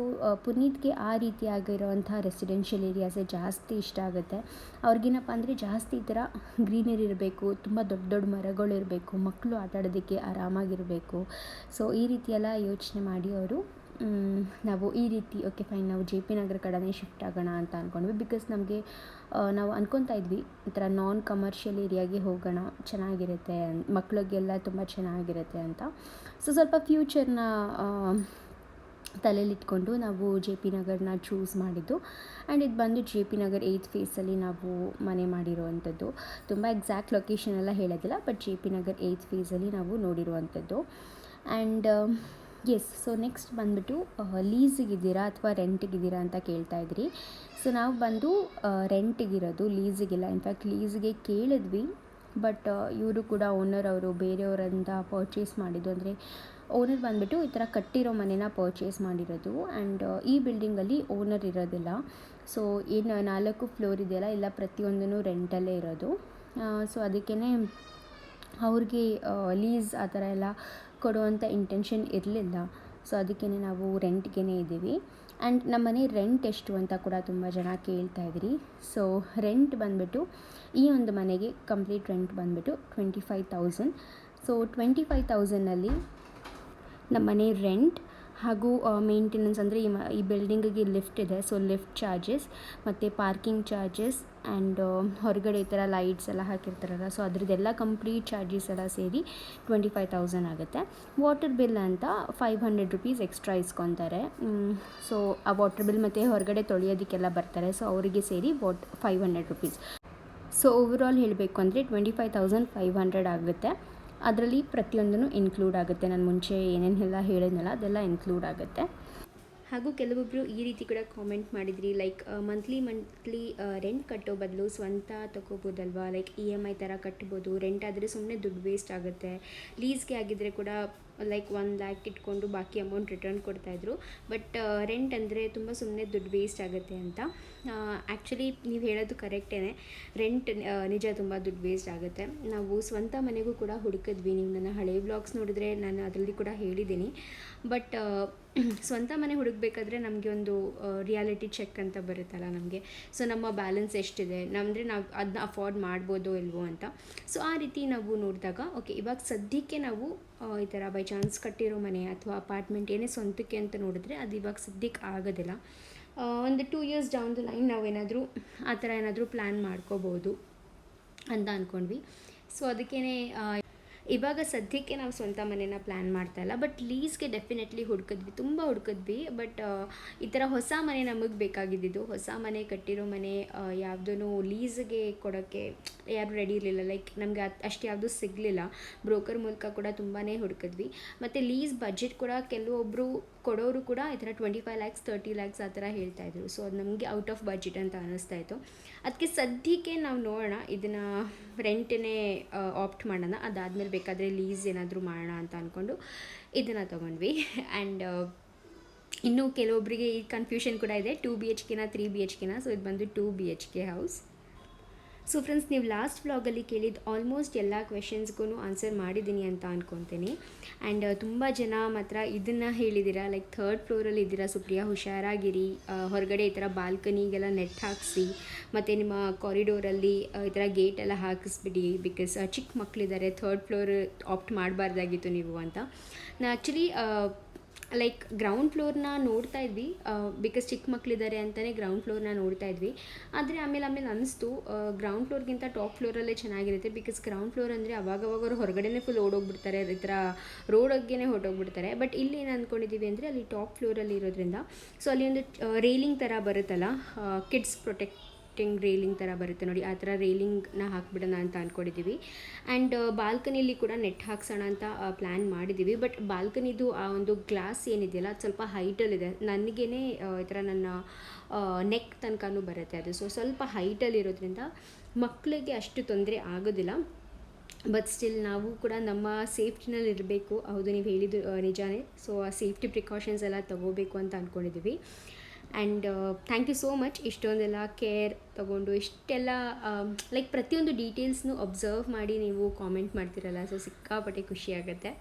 ಪುನೀತ್ಗೆ ಆ ರೀತಿಯಾಗಿರೋವಂಥ ರೆಸಿಡೆನ್ಷಿಯಲ್ ಏರಿಯಾಸೇ ಜಾಸ್ತಿ ಇಷ್ಟ ಆಗುತ್ತೆ. ಅವ್ರಿಗೇನಪ್ಪ ಅಂದರೆ ಜಾಸ್ತಿ ಈ ಥರ ಗ್ರೀನರಿ ಇರಬೇಕು, ತುಂಬ ದೊಡ್ಡ ದೊಡ್ಡ ಮರಗಳು ಇರಬೇಕು, ಮಕ್ಕಳು ಆಟಾಡೋದಕ್ಕೆ ಆರಾಮಾಗಿರಬೇಕು. ಸೊ ಈ ರೀತಿಯೆಲ್ಲ ಯೋಚನೆ ಮಾಡಿ ಅವರು ನಾವು ಈ ರೀತಿ ಓಕೆ ಫೈನ್ ನಾವು ಜೆ ಪಿ ನಗರ ಕಡೆನೇ ಶಿಫ್ಟ್ ಆಗೋಣ ಅಂತ ಅಂದ್ಕೊಂಡ್ವಿ ಬಿಕಾಸ್ ನಮಗೆ ನಾವು ಅಂದ್ಕೊತಾ ಇದ್ವಿ, ಈ ಥರ ನಾನ್ ಕಮರ್ಷಿಯಲ್ ಏರಿಯಾಗೆ ಹೋಗೋಣ, ಚೆನ್ನಾಗಿರುತ್ತೆ ಮಕ್ಕಳಿಗೆಲ್ಲ ತುಂಬ ಚೆನ್ನಾಗಿರುತ್ತೆ ಅಂತ. ಸೊ ಸ್ವಲ್ಪ ಫ್ಯೂಚರ್ನ ತಲೆಯಲ್ಲಿಟ್ಕೊಂಡು ನಾವು ಜೆ ಪಿ ನಗರನ ಚೂಸ್ ಮಾಡಿದ್ದು. ಆ್ಯಂಡ್ ಇದು ಬಂದು ಜೆ ಪಿ ನಗರ್ ಏಯ್ತ್ ಫೇಸಲ್ಲಿ ನಾವು ಮನೆ ಮಾಡಿರುವಂಥದ್ದು. ತುಂಬ ಎಕ್ಸಾಕ್ಟ್ ಲೊಕೇಶನ್ ಎಲ್ಲ ಹೇಳೋದಿಲ್ಲ but J P Nagar eighth ಫೇಸಲ್ಲಿ ನಾವು ನೋಡಿರುವಂಥದ್ದು. ಆ್ಯಂಡ್ ಎಸ್ ಸೊ ನೆಕ್ಸ್ಟ್ ಬಂದುಬಿಟ್ಟು ಲೀಸಿಗಿದ್ದೀರಾ ಅಥವಾ ರೆಂಟಿಗಿದ್ದೀರಾ ಅಂತ ಕೇಳ್ತಾ ಇದ್ರಿ. ಸೊ ನಾವು ಬಂದು ರೆಂಟಿಗಿರೋದು ಲೀಸಿಗಿಲ್ಲ ಇನ್ಫ್ಯಾಕ್ಟ್ ಲೀಸಿಗೆ ಕೇಳಿದ್ವಿ ಬಟ್ ಇವರು ಕೂಡ ಓನರ್ ಅವರು ಬೇರೆಯವರಿಂದ ಪರ್ಚೇಸ್ ಮಾಡಿದ್ದು ಅಂದರೆ ಓನರ್ ಬಂದುಬಿಟ್ಟು ಈ ಥರ ಕಟ್ಟಿರೋ ಮನೇನ ಪರ್ಚೇಸ್ ಮಾಡಿರೋದು ಆ್ಯಂಡ್ ಈ ಬಿಲ್ಡಿಂಗಲ್ಲಿ ಓನರ್ ಇರೋದಿಲ್ಲ. ಸೊ ಏನು ನಾಲ್ಕು ಫ್ಲೋರ್ ಇದೆಯಲ್ಲ ಎಲ್ಲ ಪ್ರತಿಯೊಂದೂ ರೆಂಟಲ್ಲೇ ಇರೋದು. ಸೊ ಅದಕ್ಕೇ ಅವ್ರಿಗೆ ಲೀಸ್ ಆ ಥರ ಎಲ್ಲ ಕೊಡುವಂಥ ಇಂಟೆನ್ಷನ್ ಇರಲಿಲ್ಲ. ಸೊ ಅದಕ್ಕೇ ನಾವು ರೆಂಟ್ಗೆ ಇದ್ದೀವಿ. ಆ್ಯಂಡ್ ನಮ್ಮ ಮನೆ ರೆಂಟ್ ಎಷ್ಟು ಅಂತ ಕೂಡ ತುಂಬ ಜನ ಕೇಳ್ತಾ ಇದ್ರಿ ಸೊ ರೆಂಟ್ ಬಂದುಬಿಟ್ಟು ಈ ಒಂದು ಮನೆಗೆ ಕಂಪ್ಲೀಟ್ ರೆಂಟ್ ಬಂದುಬಿಟ್ಟು twenty five thousand so twenty five ತೌಸಂಡಲ್ಲಿ ನಮ್ಮ ಮನೆ ರೆಂಟ್ ಹಾಗೂ ಮೇಂಟೆನೆನ್ಸ್ ಅಂದರೆ ಈ ಮ, ಈ ಬಿಲ್ಡಿಂಗಿಗೆ ಲಿಫ್ಟ್ ಇದೆ. ಸೊ ಲಿಫ್ಟ್ ಚಾರ್ಜಸ್ ಮತ್ತು ಪಾರ್ಕಿಂಗ್ ಚಾರ್ಜಸ್ ಆ್ಯಂಡ್ ಹೊರಗಡೆ ಈ ಥರ ಲೈಟ್ಸ್ ಎಲ್ಲ ಹಾಕಿರ್ತಾರಲ್ಲ. ಸೊ ಅದರದ್ದೆಲ್ಲ ಕಂಪ್ಲೀಟ್ ಚಾರ್ಜಸ್ ಎಲ್ಲ ಸೇರಿ ಟ್ವೆಂಟಿ ಫೈವ್ ತೌಸಂಡ್ ಆಗುತ್ತೆ. ವಾಟರ್ ಬಿಲ್ ಅಂತ ಫೈವ್ ಹಂಡ್ರೆಡ್ ರುಪೀಸ್ ಎಕ್ಸ್ಟ್ರಾ ಇಸ್ಕೊತಾರೆ. ಸೊ ಆ ವಾಟರ್ ಬಿಲ್ ಮತ್ತು ಹೊರಗಡೆ ತೊಳೆಯೋದಕ್ಕೆಲ್ಲ ಬರ್ತಾರೆ. ಸೊ ಅವರಿಗೆ ಸೇರಿ what five hundred rupees so overall ಹೇಳಬೇಕು ಅಂದರೆ twenty five thousand five hundred ಆಗುತ್ತೆ. ಅದರಲ್ಲಿ ಪ್ರತಿಯೊಂದೂ ಇನ್ಕ್ಲೂಡ್ ಆಗುತ್ತೆ. ನಾನು ಮುಂಚೆ ಏನೇನೆಲ್ಲ ಹೇಳಿದ್ನಲ್ಲ, ಅದೆಲ್ಲ ಇನ್ಕ್ಲೂಡ್ ಆಗುತ್ತೆ. ಹಾಗೂ ಕೆಲವೊಬ್ಬರು ಈ ರೀತಿ ಕೂಡ ಕಾಮೆಂಟ್ ಮಾಡಿದ್ರಿ ಲೈಕ್ ಮಂತ್ಲಿ ಮಂತ್ಲಿ ರೆಂಟ್ ಕಟ್ಟೋ ಬದಲು ಸ್ವಂತ ತಗೋಬೋದಲ್ವಾ? ಲೈಕ್ ಇ ಎಂ ಐ ಥರ ಕಟ್ಬೋದು ರೆಂಟ್ ಆದರೆ ಸುಮ್ಮನೆ ದುಡ್ಡು ವೇಸ್ಟ್ ಆಗುತ್ತೆ. ಲೀಸ್ಗೆ ಆಗಿದ್ದರೆ ಕೂಡ ಲೈಕ್ ಒನ್ ಲ್ಯಾಕ್ ಇಟ್ಕೊಂಡು ಬಾಕಿ ಅಮೌಂಟ್ ರಿಟರ್ನ್ ಕೊಡ್ತಾಯಿದ್ರು ಬಟ್ ರೆಂಟ್ ಅಂದರೆ ತುಂಬ ಸುಮ್ಮನೆ ದುಡ್ಡು ವೇಸ್ಟ್ ಆಗುತ್ತೆ ಅಂತ. ಆ್ಯಕ್ಚುಲಿ ನೀವು ಹೇಳೋದು ಕರೆಕ್ಟೇ ರೆಂಟ್ ನಿಜ ತುಂಬ ದುಡ್ಡು ವೇಸ್ಟ್ ಆಗುತ್ತೆ. ನಾವು ಸ್ವಂತ ಮನೆಗೂ ಕೂಡ ಹುಡುಕಿದ್ವಿ. ನೀವು ನನ್ನ ಹಳೆ ಬ್ಲಾಗ್ಸ್ ನೋಡಿದ್ರೆ ನಾನು ಅದರಲ್ಲಿ ಕೂಡ ಹೇಳಿದ್ದೀನಿ. ಬಟ್ *clears throat* ಸ್ವಂತ ಮನೆ ಹುಡುಕ್ಬೇಕಾದ್ರೆ ನಮಗೆ ಒಂದು ರಿಯಾಲಿಟಿ ಚೆಕ್ ಅಂತ ಬರುತ್ತಲ್ಲ ನಮಗೆ. ಸೊ ನಮ್ಮ ಬ್ಯಾಲೆನ್ಸ್ ಎಷ್ಟಿದೆ? ನಮ್ಮಂದರೆ ನಾವು ಅದನ್ನ ಅಫೋರ್ಡ್ ಮಾಡ್ಬೋದೋ ಇಲ್ವೋ ಅಂತ. ಸೊ ಆ ರೀತಿ ನಾವು ನೋಡಿದಾಗ ಓಕೆ ಇವಾಗ ಸದ್ಯಕ್ಕೆ ನಾವು ಈ ಥರ ಬೈ ಚಾನ್ಸ್ ಕಟ್ಟಿರೋ ಮನೆ ಅಥವಾ ಅಪಾರ್ಟ್ಮೆಂಟ್ ಏನೇ ಸ್ವಂತಕ್ಕೆ ಅಂತ ನೋಡಿದ್ರೆ ಅದು ಇವಾಗ ಸದ್ಯಕ್ಕೆ ಆಗೋದಿಲ್ಲ. ಒಂದು two years down the line ನಾವೇನಾದರೂ ಆ ಥರ ಏನಾದರೂ ಪ್ಲ್ಯಾನ್ ಮಾಡ್ಕೋಬೋದು ಅಂತ ಅಂದ್ಕೊಂಡ್ವಿ ಸೊ ಅದಕ್ಕೇ ಇವಾಗ ಸದ್ಯಕ್ಕೆ ನಾವು ಸ್ವಂತ ಮನೇನ ಪ್ಲ್ಯಾನ್ ಮಾಡ್ತಾ ಇಲ್ಲ ಬಟ್ ಲೀಸ್ಗೆ ಡೆಫಿನೆಟ್ಲಿ ಹುಡ್ಕಿದ್ವಿ, ತುಂಬ ಹುಡ್ಕಿದ್ವಿ ಬಟ್ ಈ ಥರ ಹೊಸ ಮನೆ ನಮಗೆ ಬೇಕಾಗಿದ್ದಿದ್ದು, ಹೊಸ ಮನೆ ಕಟ್ಟಿರೋ ಮನೆ ಯಾವುದೂ ಲೀಸ್ಗೆ ಕೊಡೋಕ್ಕೆ ಯಾರು ರೆಡಿ ಇರಲಿಲ್ಲ ಲೈಕ್ ನಮಗೆ ಅಷ್ಟು ಯಾವುದೂ ಸಿಗಲಿಲ್ಲ ಬ್ರೋಕರ್ ಮೂಲಕ ಕೂಡ ತುಂಬಾ ಹುಡುಕಿದ್ವಿ, ಮತ್ತು ಲೀಸ್ ಬಜೆಟ್ ಕೂಡ ಕೆಲವೊಬ್ಬರು ಕೊಡೋರು ಕೂಡ ಈ ಥರ twenty five lakhs thirty lakhs ಆ ಥರ ಹೇಳ್ತಾಯಿದ್ರು ಸೊ ಅದು ನಮಗೆ ಔಟ್ ಆಫ್ ಬಜೆಟ್ ಅಂತ ಅನ್ನಿಸ್ತಾ ಇತ್ತು. ಅದಕ್ಕೆ ಸದ್ಯಕ್ಕೆ ನಾವು ನೋಡೋಣ, ಇದನ್ನು ರೆಂಟನ್ನೇ ಆಪ್ಟ್ ಮಾಡೋಣ. ಅದಾದಮೇಲೆ ಬೇಕಾದರೆ ಲೀಸ್ ಏನಾದರೂ ಮಾಡೋಣ ಅಂತ ಅಂದ್ಕೊಂಡು ಇದನ್ನು ತೊಗೊಂಡ್ವಿ. ಆ್ಯಂಡ್ ಇನ್ನೂ ಕೆಲವೊಬ್ಬರಿಗೆ ಈ ಕನ್ಫ್ಯೂಷನ್ ಕೂಡ ಇದೆ. ಟೂ ಬಿ ಎಚ್ ಕೆನ ತ್ರೀ ಬಿ ಎಚ್ ಕೆನ ಸೊ ಇದು ಬಂದು two B H K house so friends ನೀವು ಲಾಸ್ಟ್ ವ್ಲಾಗಲ್ಲಿ ಕೇಳಿದ ಆಲ್ಮೋಸ್ಟ್ ಎಲ್ಲ ಕ್ವೆಶನ್ಸ್ಗೂ ಆನ್ಸರ್ ಮಾಡಿದ್ದೀನಿ ಅಂತ ಅಂದ್ಕೊತೀನಿ ಆ್ಯಂಡ್ ತುಂಬ ಜನ ಮಾತ್ರ ಇದನ್ನು ಹೇಳಿದ್ದೀರಾ ಲೈಕ್ ಥರ್ಡ್ ಫ್ಲೋರಲ್ಲಿ ಇದ್ದೀರಾ ಸುಪ್ರಿಯಾ, ಹುಷಾರಾಗಿರಿ. ಹೊರಗಡೆ ಈ ಥರ ಬಾಲ್ಕನಿಗೆಲ್ಲ ನೆಟ್ ಹಾಕಿಸಿ, ಮತ್ತು ನಿಮ್ಮ ಕಾರಿಡೋರಲ್ಲಿ ಈ ಥರ ಗೇಟ್ ಎಲ್ಲ ಹಾಕಿಸ್ಬಿಡಿ ಬಿಕಾಸ್ ಚಿಕ್ಕ ಮಕ್ಕಳಿದ್ದಾರೆ ಥರ್ಡ್ ಫ್ಲೋರ್ ಆಪ್ಟ್ ಮಾಡಬಾರ್ದಾಗಿತ್ತು ನೀವು ಅಂತ. ನಾ ಆ್ಯಕ್ಚುಲಿ ಲೈಕ್ ಗ್ರೌಂಡ್ ಫ್ಲೋರ್ನ ನೋಡ್ತಾ ಇದ್ವಿ. ಬಿಕಾಸ್ ಚಿಕ್ಕ ಮಕ್ಕಳಿದ್ದಾರೆ ಅಂತಲೇ ಗ್ರೌಂಡ್ ಫ್ಲೋರ್ನ ನೋಡ್ತಾ ಇದ್ವಿ. ಆದರೆ ಆಮೇಲೆ ಆಮೇಲೆ ಅನಿಸ್ತು ಗ್ರೌಂಡ್ ಫ್ಲೋರ್ಗಿಂತ ಟಾಪ್ ಫ್ಲೋರಲ್ಲೇ ಚೆನ್ನಾಗಿರುತ್ತೆ. ಬಿಕಾಸ್ ಗ್ರೌಂಡ್ ಫ್ಲೋರ್ ಅಂದರೆ ಅವಾಗವಾಗ ಅವರು ಹೊರಗಡೆನೇ ಫುಲ್ ಓಡೋಗ್ಬಿಡ್ತಾರೆ. ಈ ಥರ ರೋಡಾಗೇ ಹೊರಟೋಗ್ಬಿಡ್ತಾರೆ. ಬಟ್ ಇಲ್ಲಿ ಏನು ಅಂದ್ಕೊಂಡಿದ್ದೀವಿ ಅಂದರೆ ಅಲ್ಲಿ ಟಾಪ್ ಫ್ಲೋರಲ್ಲಿ ಇರೋದ್ರಿಂದ ಸೊ ಅಲ್ಲಿ ಒಂದು ರೇಲಿಂಗ್ ಥರ ಬರುತ್ತಲ್ಲ ಕಿಡ್ಸ್ ಪ್ರೊಟೆಕ್ಟಿಂಗ್ ರೇಲಿಂಗ್ ಥರ ಬರುತ್ತೆ ನೋಡಿ, ಆ ಥರ ರೇಲಿಂಗ್ನ ಹಾಕ್ಬಿಡೋಣ ಅಂತ ಅಂದ್ಕೊಂಡಿದ್ದೀವಿ ಆ್ಯಂಡ್ ಬಾಲ್ಕನಿಲಿ ಕೂಡ ನೆಟ್ ಹಾಕ್ಸೋಣ ಅಂತ ಪ್ಲ್ಯಾನ್ ಮಾಡಿದ್ದೀವಿ ಬಟ್ ಬಾಲ್ಕನಿದು ಆ ಒಂದು ಗ್ಲಾಸ್ ಏನಿದೆಯಲ್ಲ, ಅದು ಸ್ವಲ್ಪ ಹೈಟಲ್ಲಿದೆ ನನಗೇನೆ ಈ ಥರ ನನ್ನ ನೆಕ್ ತನಕನೂ ಬರುತ್ತೆ ಅದು. ಸೊ ಸ್ವಲ್ಪ ಹೈಟಲ್ಲಿರೋದ್ರಿಂದ ಮಕ್ಕಳಿಗೆ ಅಷ್ಟು ತೊಂದರೆ ಆಗೋದಿಲ್ಲ. ಬಟ್ ಸ್ಟಿಲ್ ನಾವು ಕೂಡ ನಮ್ಮ ಸೇಫ್ಟಿನಲ್ಲಿ ಇರಬೇಕು. ಹೌದು, ನೀವು ಹೇಳಿದ್ದು ನಿಜಾನೇ. ಸೊ ಆ ಸೇಫ್ಟಿ ಪ್ರಿಕಾಷನ್ಸ್ ಎಲ್ಲ ತಗೋಬೇಕು ಅಂತ ಅಂದ್ಕೊಂಡಿದ್ದೀವಿ and thank you so much ಇಷ್ಟೊಂದೆಲ್ಲ ಕೇರ್ ತೊಗೊಂಡು ಇಷ್ಟೆಲ್ಲ ಲೈಕ್ ಪ್ರತಿಯೊಂದು ಡೀಟೇಲ್ಸ್ನು ಅಬ್ಸರ್ವ್ ಮಾಡಿ ನೀವು ಕಾಮೆಂಟ್ ಮಾಡ್ತಿರಲ್ಲ ಸೊ ಸಿಕ್ಕಾಪಟ್ಟೆ ಖುಷಿ ಆಗುತ್ತೆ.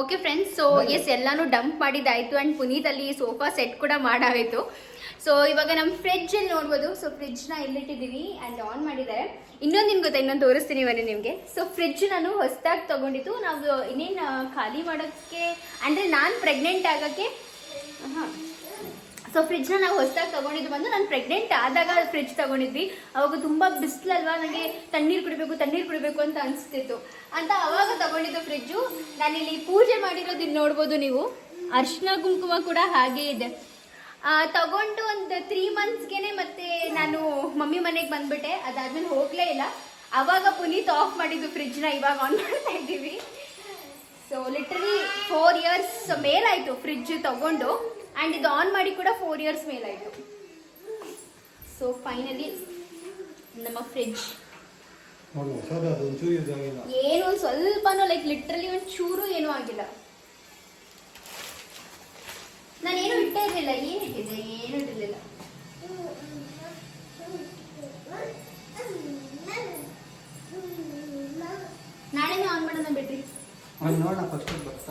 ಓಕೆ ಫ್ರೆಂಡ್ಸ್ ಸೊ ಎಸ್ ಎಲ್ಲಾನು ಡಂಪ್ ಮಾಡಿದ್ದಾಯಿತು ಆ್ಯಂಡ್ ಪುನೀತ್ ಅಲ್ಲಿ ಸೋಫಾ ಸೆಟ್ ಕೂಡ ಮಾಡಾಯಿತು. ಸೊ ಇವಾಗ ನಮ್ಮ ಫ್ರಿಡ್ಜಲ್ಲಿ ನೋಡ್ಬೋದು. ಸೊ ನ ಎಲ್ಲಿಟ್ಟಿದ್ದೀವಿ ಆ್ಯಂಡ್ ಆನ್ ಮಾಡಿದ್ದಾರೆ. ಇನ್ನೊಂದು ನಿಮ್ಗೆ ಗೊತ್ತಾ? ಇನ್ನೊಂದು ತೋರಿಸ್ತೀನಿ ಬನ್ನಿ ನಿಮಗೆ. ಸೊ ಫ್ರಿಡ್ಜ್ ನಾನು ಹೊಸದಾಗಿ ತಗೊಂಡಿದ್ದು. ನಾವು ಇನ್ನೇನು ಖಾಲಿ ಮಾಡೋಕ್ಕೆ, ಅಂದರೆ ನಾನು ಪ್ರೆಗ್ನೆಂಟ್ ಆಗೋಕ್ಕೆ ಹಾಂ ಸೊ ಫ್ರಿಡ್ಜ್ನ ನಾವು ಹೊಸದಾಗಿ ತೊಗೊಂಡಿದ್ದು ಬಂದು ನಾನು ಪ್ರೆಗ್ನೆಂಟ್ ಆದಾಗ ಫ್ರಿಡ್ಜ್ ತೊಗೊಂಡಿದ್ವಿ. ಅವಾಗ ತುಂಬ ಬಿಸಿಲಲ್ವಾ? ನನಗೆ ತಣ್ಣೀರು ಕುಡಿಬೇಕು ತಣ್ಣೀರು ಕುಡಿಬೇಕು ಅಂತ ಅನಿಸ್ತಿತ್ತು. ಅಂತ ಅವಾಗ ತೊಗೊಂಡಿದ್ದು ಫ್ರಿಡ್ಜು ನಾನಿಲ್ಲಿ ಪೂಜೆ ಮಾಡಿರೋದನ್ನ ನೋಡ್ಬೋದು ನೀವು. ಅರ್ಶಿನ ಕುಂಕುಮ ಕೂಡ ಹಾಗೇ ಇದೆ. ತಗೊಂಡು ಒಂದು ತ್ರೀ ಮಂತ್ಸ್ಗೆನೆ ಮತ್ತೆ ನಾನು ಮಮ್ಮಿ ಮನೆಗೆ ಬಂದ್ಬಿಟ್ಟೆ. ಅದಾದ್ಮೇಲೆ ಹೋಗ್ಲೇ ಇಲ್ಲ. ಅವಾಗ ಪುನೀತ್ ಆಫ್ ಮಾಡಿದ್ದು ನ ಇವಾಗ ಆನ್ ಮಾಡ್ತಾ ಇದ್ದೀವಿ. ಸೊ ಲಿಟ್ರಲಿ ಫೋರ್ ಇಯರ್ಸ್ ಮೇಲಾಯಿತು ಫ್ರಿಜ್ ತಗೊಂಡು. ಆ್ಯಂಡ್ ಇದು ಆನ್ ಮಾಡಿ ಕೂಡ ಫೋರ್ ಇಯರ್ಸ್ ಮೇಲಾಯಿತು. ಸೊ ಫೈನಲಿ ನಮ್ಮ ಫ್ರಿಜ್ ಏನು ಸ್ವಲ್ಪನೂ ಲೈಕ್ ಲಿಟ್ರಲಿ ಒಂದು ಚೂರು ಏನೂ ಆಗಿಲ್ಲ. ನಾನೇನು ಇಟ್ಟೇ ಇರಲಿಲ್ಲ ಏನು ಇಟ್ಟಿದ್ದೆ ಏನು ಇಟ್ಟಿರಲಿಲ್ಲ. ನಾಳೆನೇ ಆನ್ ಮಾಡೋಣ ಬಿಡ್ರಿ. ನೋಡೋಣ first bus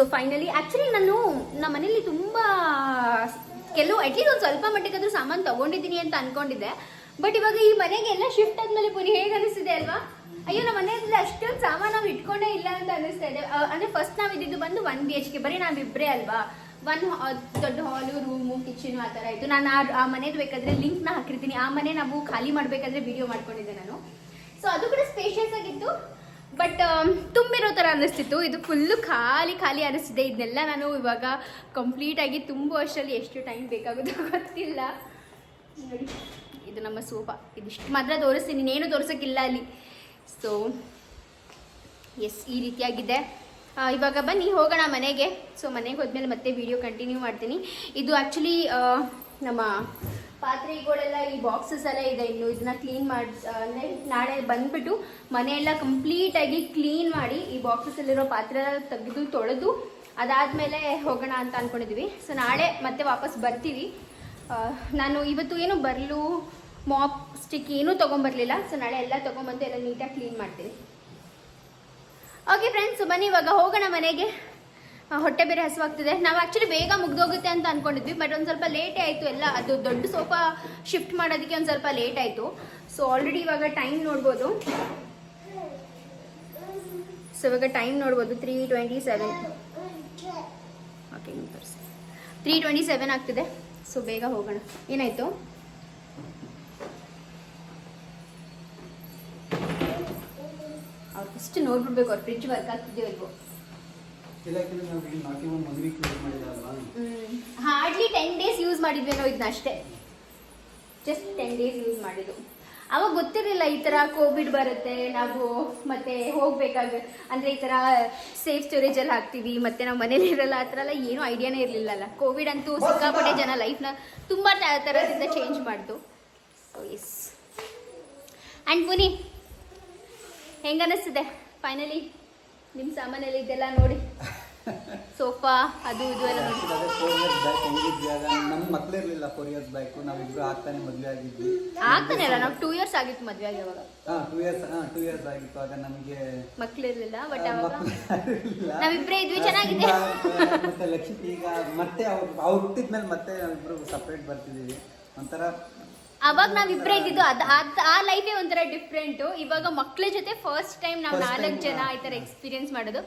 so finally actually ನಾನು ನಮ್ಮ ಮನೇಲಿ ತುಂಬ ಕೆಲವು ಅಟ್ಲೀಸ್ಟ್ ಒಂದು ಸ್ವಲ್ಪ ಮಟ್ಟಿಗಾದ್ರೂ ಸಾಮಾನು ತಗೊಂಡಿದ್ದೀನಿ ಅಂತ ಅನ್ಕೊಂಡಿದ್ದೆ. ಬಟ್ ಇವಾಗ ಈ ಮನೆಗೆ ಎಲ್ಲ ಶಿಫ್ಟ್ ಆದ್ಮೇಲೆ ಪುನಃ ಹೇಗೆ ಅನಿಸ್ತಿದೆ ಅಲ್ವಾ? ಅಯ್ಯೋ, ನಮ್ಮ ಮನೆಯಲ್ಲಿ ಅಷ್ಟೊಂದು ಸಾಮಾನು ನಾವು ಇಟ್ಕೊಂಡೇ ಇಲ್ಲ ಅಂತ ಅನಿಸ್ತಾ ಇದೆ. ಅಂದ್ರೆ ಫಸ್ಟ್ ನಾವು ಇದ್ದಿದ್ದು ಬಂದು ಒನ್ ಬಿ ಎಚ್ ಕೆ ಬರೀ ನಾವಿಬ್ಬರೇ ಅಲ್ವಾ? ಒನ್ ದೊಡ್ಡ ಹಾಲು ರೂಮು ಕಿಚನು ಆ ಥರ ಇತ್ತು. ನಾನು ಆ ಮನೇದು ಬೇಕಾದ್ರೆ ಲಿಂಕ್ನ ಹಾಕಿರ್ತೀನಿ. ಆ ಮನೆ ನಾವು ಖಾಲಿ ಮಾಡಬೇಕಾದ್ರೆ ವಿಡಿಯೋ ಮಾಡ್ಕೊಂಡಿದ್ದೆ ನಾನು. ಸೊ ಅದು ಕೂಡ ಸ್ಪೇಷಿಯಸ್ ಆಗಿತ್ತು. ಬಟ್ ತುಂಬಿರೋ ಥರ ಅನ್ನಿಸ್ತಿತ್ತು. ಇದು ಫುಲ್ಲು ಖಾಲಿ ಖಾಲಿ ಅನ್ನಿಸ್ತಿದೆ. ಇದನ್ನೆಲ್ಲ ನಾನು ಇವಾಗ ಕಂಪ್ಲೀಟಾಗಿ ತುಂಬ ವರ್ಷದಲ್ಲಿ ಎಷ್ಟು ಟೈಮ್ ಬೇಕಾಗುತ್ತೋ ಗೊತ್ತಿಲ್ಲ. ನೋಡಿ ಇದು ನಮ್ಮ ಸೋಫಾ. ಇದಿಷ್ಟು ಮಾತ್ರ ತೋರಿಸ್ತೀನಿ. ಇನ್ನೇನು ತೋರಿಸೋಕ್ಕಿಲ್ಲ ಅಲ್ಲಿ. ಸೊ ಎಸ್ ಈ ರೀತಿಯಾಗಿದೆ. ಇವಾಗ ಬನ್ನಿ, ಹೋಗೋಣ ಮನೆಗೆ. ಸೊ ಮನೆಗೆ ಹೋದ್ಮೇಲೆ ಮತ್ತೆ ವಿಡಿಯೋ ಕಂಟಿನ್ಯೂ ಮಾಡ್ತೀನಿ. ಇದು ಆ್ಯಕ್ಚುಲಿ ನಮ್ಮ ಪಾತ್ರೆಗಳೆಲ್ಲ ಈ ಬಾಕ್ಸಸ್ ಎಲ್ಲ ಇದೆ. ಇನ್ನು ಇದನ್ನ ಕ್ಲೀನ್ ಮಾಡಿ ಅಂದರೆ ನಾಳೆ ಬಂದ್ಬಿಟ್ಟು ಮನೆಯೆಲ್ಲ ಕಂಪ್ಲೀಟಾಗಿ ಕ್ಲೀನ್ ಮಾಡಿ ಈ ಬಾಕ್ಸಸ್ಸಲ್ಲಿರೋ ಪಾತ್ರೆ ತೆಗೆದು ತೊಳೆದು ಅದಾದ್ಮೇಲೆ ಹೋಗೋಣ ಅಂತ ಅಂದ್ಕೊಂಡಿದ್ವಿ ಸೊ ನಾಳೆ ಮತ್ತೆ ವಾಪಸ್ ಬರ್ತೀವಿ. ನಾನು ಇವತ್ತು ಏನು ಬರಲು ಮಾಪ್ ಸ್ಟಿಕ್ ಏನೂ ತೊಗೊಂಬರ್ಲಿಲ್ಲ. ಸೊ ನಾಳೆ ಎಲ್ಲ ತೊಗೊಂಬಂದು ಎಲ್ಲ ನೀಟಾಗಿ ಕ್ಲೀನ್ ಮಾಡ್ತೀನಿ. ಓಕೆ ಫ್ರೆಂಡ್ಸ್ ಬನ್ನಿ ಇವಾಗ ಹೋಗೋಣ ಮನೆಗೆ. ಹೊಟ್ಟೆ ಬೇರೆ ಹಸುವಾಗ್ತಿದೆ. ನಾವು ಆ್ಯಕ್ಚುಲಿ ಬೇಗ ಮುಗ್ದೋಗುತ್ತೆ ಅಂತ ಅನ್ಕೊಂಡಿದ್ವಿ ಬಟ್ ಒಂದು ಸ್ವಲ್ಪ ಲೇಟೇ ಆಯಿತು ಎಲ್ಲ. ಅದು ದೊಡ್ಡ ಸೋಫಾ ಶಿಫ್ಟ್ ಮಾಡೋದಕ್ಕೆ ಒಂದು ಸ್ವಲ್ಪ ಲೇಟ್ ಆಯಿತು. ಸೊ ಆಲ್ರೆಡಿ ಇವಾಗ ಟೈಮ್ ನೋಡ್ಬೋದು. ಸೊ ಇವಾಗ ಟೈಮ್ ನೋಡ್ಬೋದು three twenty seven okay three twenty seven ಆಗ್ತಿದೆ. ಸೊ ಬೇಗ ಹೋಗೋಣ. ಏನಾಯಿತು? ಅವ್ರು ಫಸ್ಟ್ ನೋಡ್ಬಿಡ್ಬೇಕು, ಅವ್ರು ಫ್ರಿಡ್ಜ್ ವರ್ಕ್ ಆಗ್ತಿದೆಯೋ ಹಾರ್ಡ್ಲಿ ಟೆನ್ ಡೇಸ್ ಯೂಸ್ ಮಾಡಿದ್ವೇನೋ ಇದನ್ನ ಅಷ್ಟೇ ಜಸ್ಟ್ ಟೆನ್ ಡೇಸ್ ಯೂಸ್ ಮಾಡಿದ್ದು. ಅವಾಗ ಗೊತ್ತಿರಲಿಲ್ಲ ಈ ಥರ ಕೋವಿಡ್ ಬರುತ್ತೆ ನಾವು ಮತ್ತೆ ಹೋಗ್ಬೇಕಾಗ ಅಂದರೆ ಈ ಥರ ಸೇಫ್ ಸ್ಟೋರೇಜಲ್ಲಿ ಹಾಕ್ತೀವಿ ಮತ್ತೆ ನಾವು ಮನೇಲಿ ಇರಲ್ಲ ಆ ಥರ ಎಲ್ಲ ಏನೂ ಐಡಿಯಾನೇ ಇರಲಿಲ್ಲಲ್ಲ. ಕೋವಿಡ್ ಅಂತೂ ಸಿಕ್ಕಾಪಟ್ಟೆ ಜನ ಲೈಫ್ನ ತುಂಬ ಥರದಿಂದ ಚೇಂಜ್ ಮಾಡ್ತು ಸೊ ಎಸ್ ಆ್ಯಂಡ್ ಮುನಿ ಹೆಂಗನಿಸ್ತಿದೆ ಫೈನಲಿ ನಿಮ್ಮ ಸಾಮಾನಲ್ಲಿ ಇದೆಲ್ಲ ನೋಡಿ. ಸೋಫಾ ಅದು ಇದು ಎಲ್ಲ ಫೋರ್ ಇಯರ್ಸ್ ಬ್ಯಾಕ್ ಹೆಂಗಿದ್ವಿ ಆಗ ನಮ್ಮ ಮಕ್ಳು ಇರಲಿಲ್ಲ ಫೋರ್ ಇಯರ್ಸ್ ಬ್ಯಾಕು ನಾವಿಬ್ರು ಆಗ್ತಾನೆ ಮದುವೆ ಆಗಿದ್ವಿ. ಆಗ್ತಾನೆ ಅಲ್ಲ ನಾವು ಟೂ ಇಯರ್ಸ್ ಆಗಿತ್ತು ಮದುವೆ ಆಗಿ ಅವಾಗ ಹಾಂ ಟೂ ಇಯರ್ಸ್ ಹಾಂ ಟೂ ಇಯರ್ಸ್ ಆಗಿತ್ತು ಆಗ ನಮಗೆ ಮಕ್ಳಿರ್ಲಿಲ್ಲ ಬಟ್ ಅವಾಗ ನಾವಿಬ್ರೇ ಇದ್ವಿ ಚೆನ್ನಾಗಿದೆ. ಮತ್ತೆ ಲಕ್ಷ್ಮಿ ಈಗ ಮತ್ತೆ ಅವ್ರು ಅವ್ರು ಹುಟ್ಟಿದ್ಮೇಲೆ ಮತ್ತೆ ನಾವಿಬ್ರು ಸಪ್ರೇಟ್ ಬರ್ತಿದ್ದೀವಿ ಒಂಥರ ಅವಾಗ ನಾವಿಬ್ರೇ ಇದ್ದಿದ್ದು ಅದ್ ಅದ್ ಆ ಲೈಫೇ ಒಂಥರ ಡಿಫ್ರೆಂಟು ಇವಾಗ ಮಕ್ಳ ಜೊತೆ ಫಸ್ಟ್ ಟೈಮ್ ನಾವು ನಾಲ್ಕು ಜನ. ಈ ಥರ ಎಕ್ಸ್ಪೀರಿಯನ್ಸ್ ಮಾಡೋದು.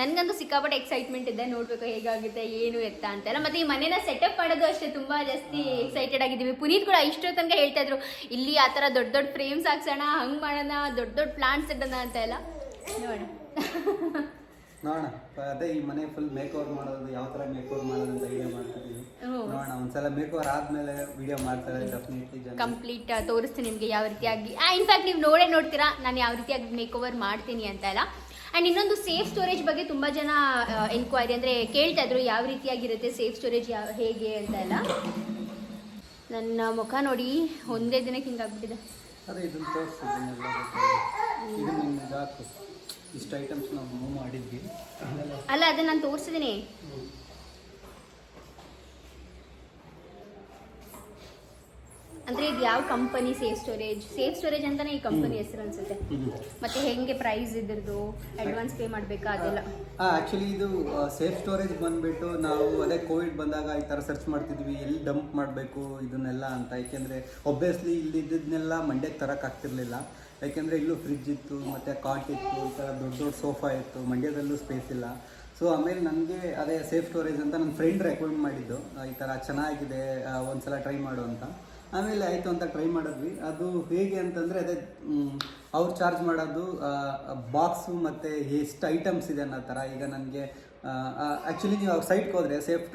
ನನಗಂತೂ ಸಿಕ್ಕಾಪಟ್ಟೆ ಎಕ್ಸೈಟ್ಮೆಂಟ್ ಇದೆ. ನೋಡ್ಬೇಕು ಹೇಗಾಗುತ್ತೆ ಏನು ಎತ್ತ ಅಂತೆಲ್ಲ. ಮತ್ತೆ ಈ ಮನೇನ ಸೆಟಪ್ ಮಾಡೋದು ಅಷ್ಟೇ ತುಂಬಾ ಜಾಸ್ತಿ ಎಕ್ಸೈಟೆಡ್ ಆಗಿದ್ದೀವಿ. ಪುನೀತ್ ಕೂಡ ಇಷ್ಟೋ ತನಕ ಹೇಳ್ತಾ ಇದ್ರು ಇಲ್ಲಿ ಆ ಥರ ದೊಡ್ಡ ದೊಡ್ಡ ಫ್ರೇಮ್ಸ್ ಹಾಕ್ಸೋಣ ಹಂಗ್ ಮಾಡೋಣ ದೊಡ್ಡ ದೊಡ್ಡ ಪ್ಲಾಂಟ್ಸ್ ಇಡೋಣ ಅಂತ ಎಲ್ಲ ನೋಡೋಣ. *laughs* ನೋಡೋಣ. ಅದೇ ಈ ಮನೆ ಫುಲ್ ಮೇಕ್ ಓವರ್ ಮಾಡೋದು ಯಾವ ಥರ ಮೇಕ್ ಓವರ್ ಮಾಡೋದು ಅಂತ ಐಡಿಯಾ ಮಾಡ್ತಿದ್ದೀವಿ. ನೋಡೋಣ ಒಂದ್ಸಲ ಮೇಕ್ ಓವರ್ ಆದ್ಮೇಲೆ ವಿಡಿಯೋ ಮಾಡ್ತಾರೆ ಡೆಫಿನೆಟ್ಲಿ ಜನ. ಕಂಪ್ಲೀಟ್ ತೋರಿಸ್ತೀನಿ ನಿಮಗೆ ಯಾವ ರೀತಿಯಾಗಿ. ಇನ್ಫ್ಯಾಕ್ಟ್ ನೀವು ನೋಡೇ ನೋಡ್ತೀರಾ ನಾನು ಯಾವ ರೀತಿಯಾಗಿ ಮೇಕ್ ಓವರ್ ಮಾಡ್ತೀನಿ ಅಂತ ಎಲ್ಲ. ಆ್ಯಂಡ್ ಇನ್ನೊಂದು ಸೇಫ್ ಸ್ಟೋರೇಜ್ ಬಗ್ಗೆ ತುಂಬ ಜನ ಎನ್ಕ್ವೈರಿ ಅಂದರೆ ಕೇಳ್ತಾ ಇದ್ರು ಯಾವ ರೀತಿಯಾಗಿರುತ್ತೆ ಸೇಫ್ ಸ್ಟೋರೇಜ್ ಯಾವ ಹೇಗೆ ಅಂತ ಎಲ್ಲ. ನನ್ನ ಮುಖ ನೋಡಿ ಒಂದೇ ದಿನಕ್ಕೆ ಹಿಂಗಾಗ್ಬಿಟ್ಟಿದೆ. ಅದೇ ಇದನ್ನು ಹಾಕು ಇಷ್ಟು ಐಟಮ್ಸ್ ನಾವು ಮೂವ್ ಮಾಡಿದ್ವಿ. ಅಲ್ಲ ಅದನ್ನ ನಾನು ತೋರಿಸಿದ್ದೀನಿ ಅಂದ್ರೆ ಇದು ಯಾವ company safe storage safe storage ಅಂತಾನೆ ಈ ಕಂಪನಿ ಹೆಸರು ಅನ್ಸುತ್ತೆ. ಮತ್ತೆ ಹೆಂಗೆ ಪ್ರೈಸ್ ಇದ್ರದ್ದು ಅಡ್ವಾನ್ಸ್ ಪೇ ಮಾಡಬೇಕಾ ಅದೆಲ್ಲ? ಆಕ್ಚುಲಿ ಇದು ಸೇಫ್ ಸ್ಟೋರೇಜ್ ಬಂದ್ಬಿಟ್ಟು ನಾವು ಅದೇ ಕೋವಿಡ್ ಬಂದಾಗ ಈ ಥರ ಸರ್ಚ್ ಮಾಡ್ತಿದ್ವಿ ಎಲ್ಲಿ ಡಂಪ್ ಮಾಡಬೇಕು ಇದನ್ನೆಲ್ಲ ಅಂತ. ಏಕೆಂದರೆ ಒಬ್ವಿಯಸ್ಲಿ ಇಲ್ಲಿದ್ದನ್ನೆಲ್ಲ ಮಂಡ್ಯಕ್ಕೆ ತರಕ್ಕೆ ಆಗ್ತಿರ್ಲಿಲ್ಲ. ಯಾಕೆಂದರೆ ಇಲ್ಲೂ ಫ್ರಿಜ್ ಇತ್ತು, ಮತ್ತು ಕಾಟ್ ಇತ್ತು, ಈ ಥರ ದೊಡ್ಡ ದೊಡ್ಡ ಸೋಫಾ ಇತ್ತು, ಮಂಡ್ಯದಲ್ಲೂ ಸ್ಪೇಸ್ ಇಲ್ಲ. ಸೊ ಆಮೇಲೆ ನನಗೆ ಅದೇ ಸೇಫ್ ಸ್ಟೋರೇಜ್ ಅಂತ ನನ್ನ ಫ್ರೆಂಡ್ ರೆಕಮೆಂಡ್ ಮಾಡಿದ್ದು. ಈ ಥರ ಚೆನ್ನಾಗಿದೆ ಒಂದು ಸಲ ಟ್ರೈ ಮಾಡು ಅಂತ. ಆಮೇಲೆ ಆಯಿತು ಅಂತ ಟ್ರೈ ಮಾಡಿದ್ವಿ. ಅದು ಹೇಗೆ ಅಂತಂದರೆ ಅದೇ ಅವ್ರು ಚಾರ್ಜ್ ಮಾಡೋದು ಬಾಕ್ಸು ಮತ್ತು ಎಷ್ಟು ಐಟಮ್ಸ್ ಇದೆ ಅನ್ನೋ ಥರ ಈಗ ನನಗೆ ಆ್ಯಕ್ಚುಲಿ ನೀವು ಅವ್ರ ಸೈಟ್ಗೆ ಹೋದರೆ ಸೇಫ್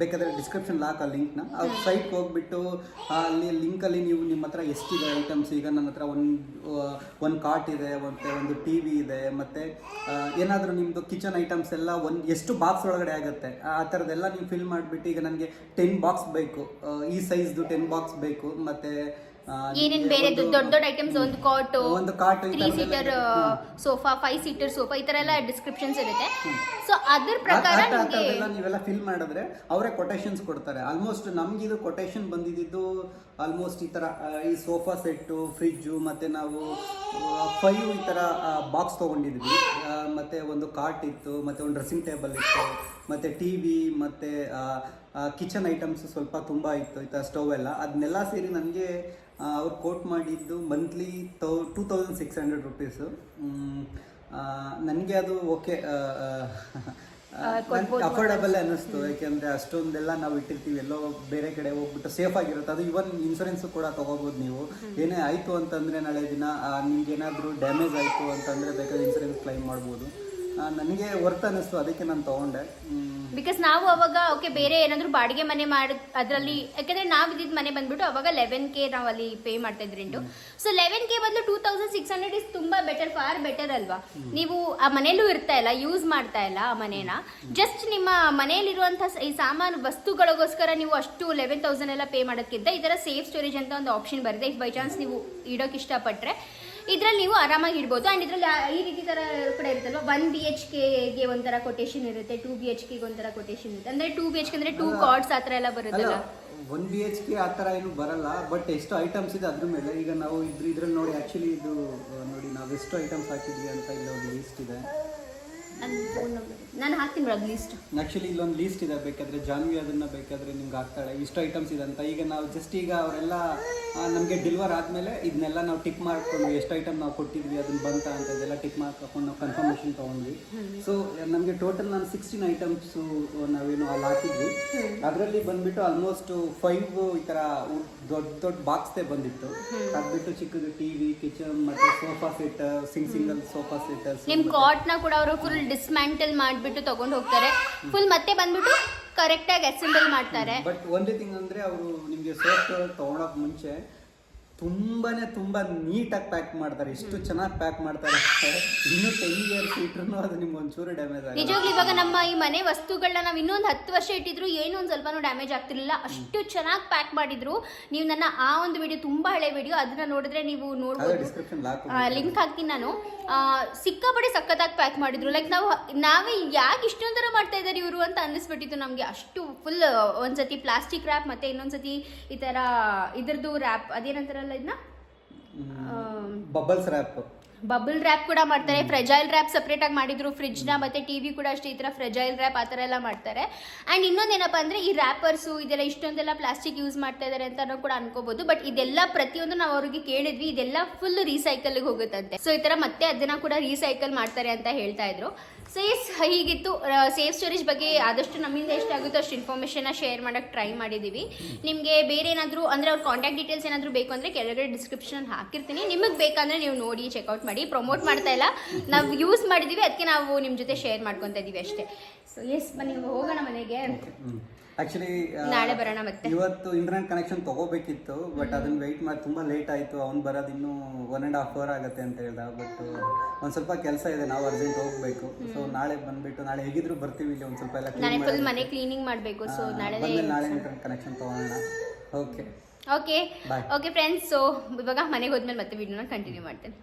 ಬೇಕಾದರೆ ಡಿಸ್ಕ್ರಿಪ್ಷನ್ ಲಾಕ ಲಿಂಕ್ನ ಅವ್ರ ಸೈಟ್ಗೆ ಹೋಗ್ಬಿಟ್ಟು ಆ, ಅಲ್ಲಿ ಲಿಂಕಲ್ಲಿ ನೀವು ನಿಮ್ಮ ಹತ್ರ ಎಷ್ಟಿದೆ ಐಟಮ್ಸ್ ಈಗ ನನ್ನ ಹತ್ರ ಒಂದು ಒಂದು ಕಾಟ್ ಇದೆ ಮತ್ತು ಒಂದು ಟಿ ವಿ ಇದೆ ಮತ್ತು ಏನಾದರೂ ನಿಮ್ಮದು ಕಿಚನ್ ಐಟಮ್ಸ್ ಎಲ್ಲ ಒಂದು ಎಷ್ಟು ಬಾಕ್ಸ್ ಒಳಗಡೆ ಆಗುತ್ತೆ? ಆ ಥರದ್ದೆಲ್ಲ ನೀವು ಫಿಲ್ ಮಾಡಿಬಿಟ್ಟು ಈಗ ನನಗೆ ಟೆನ್ ಬಾಕ್ಸ್ ಬೇಕು. ಆ, ಈ ಸೈಜ್ದು ಟೆನ್ ಬಾಕ್ಸ್ ಬೇಕು ಮತ್ತು ಏನೇನ್ ಬೇರೆ ದೊಡ್ಡ ದೊಡ್ಡ ಐಟಮ್ಸ್ ಒಂದು ಕಾಟ್ ಒಂದು cot three seater sofa five seater sofa ಈ ತರ ಎಲ್ಲ ಡಿಸ್ಕ್ರಿಪ್ಷನ್ಸ್ ಇರುತ್ತೆ. ಸೊ ಅದ್ರ ಪ್ರಕಾರ ನೀವೆಲ್ಲ ಫಿಲ್ ಮಾಡಿದ್ರೆ ಅವರೇ ಕೊಟೇಶನ್ಸ್ ಕೊಡ್ತಾರೆ. ಆಲ್ಮೋಸ್ಟ್ ನಮ್ಗಿದು ಕೊಟೇಶನ್ ಬಂದಿದ್ದು ಆಲ್ಮೋಸ್ಟ್ ಈ ತರ ಈ ಸೋಫಾ ಸೆಟ್ಟು ಫ್ರಿಜ್ಜು ಮತ್ತೆ ನಾವು ಫೈವ್ ಈ ತರ ಬಾಕ್ಸ್ ತಗೊಂಡಿದ್ವಿ. ಮತ್ತೆ ಒಂದು ಕಾಟ್ ಇತ್ತು ಮತ್ತೆ ಒಂದು ಡ್ರೆಸ್ಸಿಂಗ್ ಟೇಬಲ್ ಇತ್ತು ಮತ್ತೆ ಟಿವಿ ಮತ್ತು ಕಿಚನ್ ಐಟಮ್ಸ್ ಸ್ವಲ್ಪ ತುಂಬ ಇತ್ತು ಆಯಿತಾ ಸ್ಟವ್ ಎಲ್ಲ. ಅದನ್ನೆಲ್ಲ ಸೇರಿ ನನಗೆ ಅವ್ರು ಕೋಟ್ ಮಾಡಿದ್ದು monthly thou two thousand six hundred rupees ನನಗೆ ಅದು ಓಕೆ ಅಫೋರ್ಡಬಲ್ ಅನ್ನಿಸ್ತು. ಯಾಕೆಂದರೆ ಅಷ್ಟೊಂದೆಲ್ಲ ನಾವು ಇಟ್ಟಿರ್ತೀವಿ ಎಲ್ಲೋ ಬೇರೆ ಕಡೆ ಹೋಗ್ಬಿಟ್ಟು ಸೇಫ್ ಆಗಿರುತ್ತೆ. ಅದು ಇವನ್ ಇನ್ಸೂರೆನ್ಸ್ ಕೂಡ ತೊಗೋಬೋದು ನೀವು. ಏನೇ ಆಯಿತು ಅಂತಂದರೆ ನಾಳೆ ದಿನ ನಿಮ್ಗೆ ಏನಾದರೂ ಡ್ಯಾಮೇಜ್ ಆಯಿತು ಅಂತಂದರೆ ಬೇಕಾದ್ರೆ ಇನ್ಸೂರೆನ್ಸ್ ಕ್ಲೈಮ್ ಮಾಡ್ಬೋದು. ನನಗೆ ವರ್ತ್ ಅನ್ನಿಸ್ತು ಅದಕ್ಕೆ ನಾನು ತಗೊಂಡೆ. ಬಿಕಾಸ್ ನಾವು ಅವಾಗ ಓಕೆ ಬೇರೆ ಏನಾದ್ರು ಬಾಡಿಗೆ ಮನೆ ಮಾಡ್, ಅದರಲ್ಲಿ, ಯಾಕಂದ್ರೆ ನಾವು ಇದ್ದಿದ್ದು ಮನೆ ಬಂದ್ಬಿಟ್ಟು ಅವಾಗ ಲೆವೆನ್ ಕೆ ನಾವು ಅಲ್ಲಿ ಪೇ ಮಾಡ್ತಾ ಇದ್ರಿ ಸೊ ಲೆವೆನ್ ಕೆ ಬದಲು two thousand six hundred is ತುಂಬಾ ಬೆಟರ್ ಫಾರ್ ಬೆಟರ್ ಅಲ್ವಾ? ನೀವು ಆ ಮನೇಲೂ ಇರ್ತಾ ಇಲ್ಲ ಯೂಸ್ ಮಾಡ್ತಾ ಇಲ್ಲ ಆ ಮನೇನ. ಜಸ್ಟ್ ನಿಮ್ಮ ಮನೆಯಲ್ಲಿರುವಂತಹ ಸ- ಈ ಸಾಮಾನು, ವಸ್ತುಗಳಿಗೋಸ್ಕರ ನೀವು ಅಷ್ಟು ಲೆವೆನ್ ತೌಸಂಡ್ ಎಲ್ಲ ಪೇ ಮಾಡೋದಕ್ಕಿಂತ ಈ ಥರ ಸೇಫ್ ಸ್ಟೋರೇಜ್ ಅಂತ ಒಂದು ಆಪ್ಷನ್ ಬರುತ್ತೆ ಇಫ್ ಬೈ ಚಾನ್ಸ್ ನೀವು ಇಡೋಕೆ ಇಷ್ಟಪಟ್ಟರೆ ಇದ್ರಲ್ಲಿ ನೀವು ಆರಾಮಾಗಿ ಇಡ್ಬೋದು ಆ್ಯಂಡ್ ಇದ್ರಲ್ಲಿ ಈ ರೀತಿ ಥರ ಕೂಡ ಇರುತ್ತಲ್ವ? ಒನ್ ಬಿ ಎಚ್ ಕೆಗೆ ಒಂಥರ ಕೊಟೇಶನ್ ಇರುತ್ತೆ ಟೂ ಬಿ ಎಚ್ ಕೆಗೆ ಒಂಥರ ಕೊಟೇಶನ್ ಇರುತ್ತೆ. ಅಂದರೆ ಟೂ ಬಿ ಎಚ್ ಕೆ ಅಂದರೆ ಟೂ ಕಾರ್ಡ್ಸ್ ಆ ಥರ ಎಲ್ಲ ಬರುತ್ತಲ್ಲ? ಒನ್ ಬಿ ಎಚ್ ಕೆ ಆ ಥರ ಏನು ಬರಲ್ಲ ಬಟ್ ಎಷ್ಟು ಐಟಮ್ಸ್ ಇದೆ ಅದ್ರ ಮೇಲೆ. ಈಗ ನಾವು ಇದ್ರ ಇದ್ರಲ್ಲಿ ನೋಡಿ ಆ್ಯಕ್ಚುಲಿ ಇದು ನೋಡಿ ನಾವು ಎಷ್ಟು ಐಟಮ್ಸ್ ಹಾಕಿದ್ವಿ ಅಂತ ಇಲ್ಲಿ ಒಂದು ಲೀಸ್ಟ್ ಇದೆ. ನಾನು ಹಾಕ್ತೀನಿ ಬಿಡೋದು ಲೀಸ್ಟ್ ಆ್ಯಕ್ಚುಲಿ ಇಲ್ಲೊಂದು ಲೀಸ್ಟ್ ಇದೆ ಬೇಕಾದ್ರೆ ಜಾನ್ವಿ ಅದನ್ನ ಬೇಕಾದ್ರೆ ನಿಮ್ಗೆ ಹಾಕ್ತಾಳೆ. ಇಷ್ಟು ಐಟಮ್ಸ್ ಇದೆ ಅಂತ ಈಗ ನಾವು ಜಸ್ಟ್ ಈಗ ಅವರೆಲ್ಲ ನಮಗೆ ಡೆಲಿವರ್ ಆದಮೇಲೆ ಇದನ್ನೆಲ್ಲ ನಾವು ಟಿಕ್ ಮಾಡ್ಕೊಂಡ್ವಿ ಎಷ್ಟು ಐಟಮ್ ನಾವು ಕೊಟ್ಟಿದ್ವಿ ಅದನ್ನ ಬಂತ ಅಂತ ಇದೆಲ್ಲ ಟಿಕ್ ಮಾಡ್ಕೊಂಡು ನಾವು ಕನ್ಫರ್ಮೇಷನ್ ತೊಗೊಂಡ್ವಿ. ಸೊ ನಮಗೆ ಟೋಟಲ್ ನಾನು ಸಿಕ್ಸ್ಟೀನ್ ಐಟಮ್ಸು ನಾವೇನು ಅಲ್ಲಿ ಹಾಕಿದ್ವಿ. ಅದರಲ್ಲಿ ಬಂದ್ಬಿಟ್ಟು ಆಲ್ಮೋಸ್ಟ್ ಫೈವ್ ಈ ಥರ ದೊಡ್ಡ ದೊಡ್ಡ ಬಾಕ್ಸ್ದೇ ಬಂದಿತ್ತು. ಅದ್ಬಿಟ್ಟು ಚಿಕ್ಕದು ಟಿ ವಿ ಕಿಚನ್ ಮತ್ತು sofa set sing single sofa set ನಿಮ್ಮ ಕಾಟ್ನ ಕೂಡ ಅವರು ಫುಲ್ ಡಿಸ್ಮ್ಯಾಂಟಲ್ ಮಾಡಿಬಿಟ್ಟು ತಗೊಂಡು ಹೋಗ್ತಾರೆ. ಫುಲ್ ಮತ್ತೆ ಬಂದ್ಬಿಟ್ಟು ಕರೆಕ್ಟಾಗಿ ಅಸೆಂಬಲ್ ಮಾಡ್ತಾರೆ. ಬಟ್ ಒಂದೇ ತಿಂಗ್ ಅಂದ್ರೆ ಅವರು ನಿಮಗೆ ಸೇಫ್ ತಗೊಳಕ್ ಮುಂಚೆ ತುಂಬಾನೇ ತುಂಬಾ ನೀಟಾಗಿ ಪ್ಯಾಕ್ ಮಾಡ್ತಾರೆ ಇಷ್ಟು ಚೆನ್ನಾಗಿ ಪ್ಯಾಕ್ ಮಾಡ್ತಾರೆ. ಇನ್ನು ಟೆನ್ ಇಯರ್ಸ್ ಇಟ್ರು ಅದು ನಿಮ್ಗೆ ಒಂಚೂರು ಡ್ಯಾಮೇಜ್ ಆಗಲ್ಲ. ನಿಜವಾಗ್ಲೂ ಇವಾಗ ನಮ್ಮ ಈ ಮನೆ ವಸ್ತುಗಳನ್ನ ನಾವು ಇನ್ನೊಂದು ಹತ್ತು ವರ್ಷ ಇಟ್ಟಿದ್ರು ಏನು ಒಂದು ಸ್ವಲ್ಪನೂ ಡ್ಯಾಮೇಜ್ ಆಗ್ತಿರ್ಲಿಲ್ಲ. ಅಷ್ಟು ಚೆನ್ನಾಗಿ ಪ್ಯಾಕ್ ಮಾಡಿದ್ರು. ನೀವು ನನ್ನ ಆ ಒಂದು ವಿಡಿಯೋ ತುಂಬಾ ಹಳೆ ವಿಡಿಯೋ ಅದನ್ನ ನೋಡಿದ್ರೆ ನೀವು ನೋಡಿ ನೋಡ್ಬೋದು ಲಿಂಕ್ ಹಾಕ್ತೀನಿ ನಾನು. ಸಿಕ್ಕಾಪಡೆ ಸಖತ್ತಾಗಿ ಪ್ಯಾಕ್ ಮಾಡಿದ್ರು. ಲೈಕ್ ನಾವು ನಾವೇ ಯಾಕೆ ಇಷ್ಟೊಂಥರ ಮಾಡ್ತಾ ಇದ್ದಾರೆ ಇವರು ಅಂತ ಅನ್ನಿಸ್ಬಿಟ್ಟಿತ್ತು ನಮಗೆ. ಅಷ್ಟು ಫುಲ್ ಒಂದ್ಸತಿ ಪ್ಲಾಸ್ಟಿಕ್ ರ್ಯಾಪ್ ಮತ್ತೆ ಇನ್ನೊಂದ್ಸತಿ ಈ ಥರ ಇದ್ರದ್ದು ರ್ಯಾಪ್ ಅದೇನಂತಾರಲ್ಲ? ಇದನ್ನ ಬಬಲ್ಸ್ ರ್ಯಾಪ್ ಬಬಲ್ ರ್ಯಾಪ್ ಕೂಡ ಮಾಡ್ತಾರೆ ಫ್ರೆಜೈಲ್ ರ್ಯಾಪ್ ಸಪ್ರೇಟ್ ಆಗಿ ಮಾಡಿದ್ರು ಫ್ರಿಜ್ನ ಮತ್ತೆ ಟಿವಿ ಕೂಡ ಅಷ್ಟೇ ಈ ಥರ ಫ್ರೆಜೈಲ್ ರ್ಯಾಪ್ ಆ ಥರ ಎಲ್ಲ ಮಾಡ್ತಾರೆ. ಆ್ಯಂಡ್ ಇನ್ನೊಂದೇನಪ್ಪ ಅಂದ್ರೆ ಈ ರ್ಯಾಪರ್ಸು ಇದೆಲ್ಲ ಇಷ್ಟೊಂದೆಲ್ಲ ಪ್ಲಾಸ್ಟಿಕ್ ಯೂಸ್ ಮಾಡ್ತಾ ಇದ್ದಾರೆ ಅಂತ ಕೂಡ ಅನ್ಕೋಬಹುದು ಬಟ್ ಇದೆಲ್ಲ ಪ್ರತಿಯೊಂದು ನಾವು ಅವ್ರಿಗೆ ಕೇಳಿದ್ವಿ, ಇದೆಲ್ಲ ಫುಲ್ ರೀಸೈಕಲ್ಗೆ ಹೋಗುತ್ತಂತೆ. ಸೊ ಈ ತರ ಮತ್ತೆ ಅದನ್ನ ಕೂಡ ರೀಸೈಕಲ್ ಮಾಡ್ತಾರೆ ಅಂತ ಹೇಳ್ತಾ ಇದ್ರು. ಸೊ ಎಸ್ ಹೀಗಿತ್ತು. ಸೇಫ್ ಸ್ಟೋರೇಜ್ ಬಗ್ಗೆ ಆದಷ್ಟು ನಮ್ಮಿಂದ ಎಷ್ಟಾಗುತ್ತೋ ಅಷ್ಟು ಇನ್ಫಾರ್ಮೇಷನ್ನ ಶೇರ್ ಮಾಡೋಕ್ಕೆ ಟ್ರೈ ಮಾಡಿದೀವಿ. ನಿಮಗೆ ಬೇರೆ ಏನಾದರೂ, ಅಂದರೆ ಅವ್ರ ಕಾಂಟ್ಯಾಕ್ಟ್ ಡೀಟೇಲ್ಸ್ ಏನಾದರೂ ಬೇಕು ಅಂದರೆ ಕೆಳಗಡೆ ಡಿಸ್ಕ್ರಿಪ್ಷನ್ ಹಾಕಿರ್ತೀನಿ. ನಿಮಗೆ ಬೇಕಂದ್ರೆ ನೀವು ನೋಡಿ ಚೆಕ್ಔಟ್ ಮಾಡಿ. ಪ್ರಮೋಟ್ ಮಾಡ್ತಾ ಇಲ್ಲ. ನಾವು ಯೂಸ್ ಮಾಡಿದ್ದೀವಿ ಅದಕ್ಕೆ ನಾವು ನಿಮ್ಮ ಜೊತೆ ಶೇರ್ ಮಾಡ್ಕೊತಾ ಇದೀವಿ ಅಷ್ಟೇ. ಸೊ ಎಸ್ ಬನ್ನಿ ಹೋಗೋಣ ಮನೆಗೆ. ಆಕ್ಚುಲಿ ನಾಳೆ ಬರೋಣ ಮತ್ತೆ. ಇವತ್ತು ಇಂಟರ್ನೆಟ್ ಕನೆಕ್ಷನ್ ತಗೋಬೇಕಿತ್ತು ಬಟ್ ಅದನ್ನ ವೆಯ್ಟ್ ಮಾಡಿ ತುಂಬಾ ಲೇಟ್ ಆಯ್ತು. ಅವ್ನು ಬರೋದು ಇನ್ನೂ ಒನ್ ಆ್ಯಂಡ್ ಹಾಫ್ ಅವರ್ ಆಗುತ್ತೆ ಅಂತ ಹೇಳ್ದ ಬಟ್ ಒಂದ್ ಸ್ವಲ್ಪ ಕೆಲಸ ಇದೆ ನಾವು ಅರ್ಜೆಂಟ್ ಹೋಗ್ಬೇಕು. ಸೊ ನಾಳೆ ಬಂದ್ಬಿಟ್ಟು ನಾಳೆ ಹೇಗಿದ್ರು ಬರ್ತೀವಿ ಇಲ್ಲಿ ಒಂದ್ ಸ್ವಲ್ಪ ಎಲ್ಲ ನಾಳೆ ಫುಲ್ ಮನೆ ಕ್ಲೀನಿಂಗ್ ಮಾಡಬೇಕು ಸೊ ನಾಳೆ ನಾಳೆ ಇಂಟರ್ನೆಟ್ ಕನೆಕ್ಷನ್ ತಗೋಣ okay okay okay friends so ಇವಾಗ ಮನೆಗೆ ಹೋದ್ಮೇಲೆ ಮತ್ತೆ ವಿಡಿಯೋನ ಕಂಟಿನ್ಯೂ ಮಾಡ್ತೇನೆ.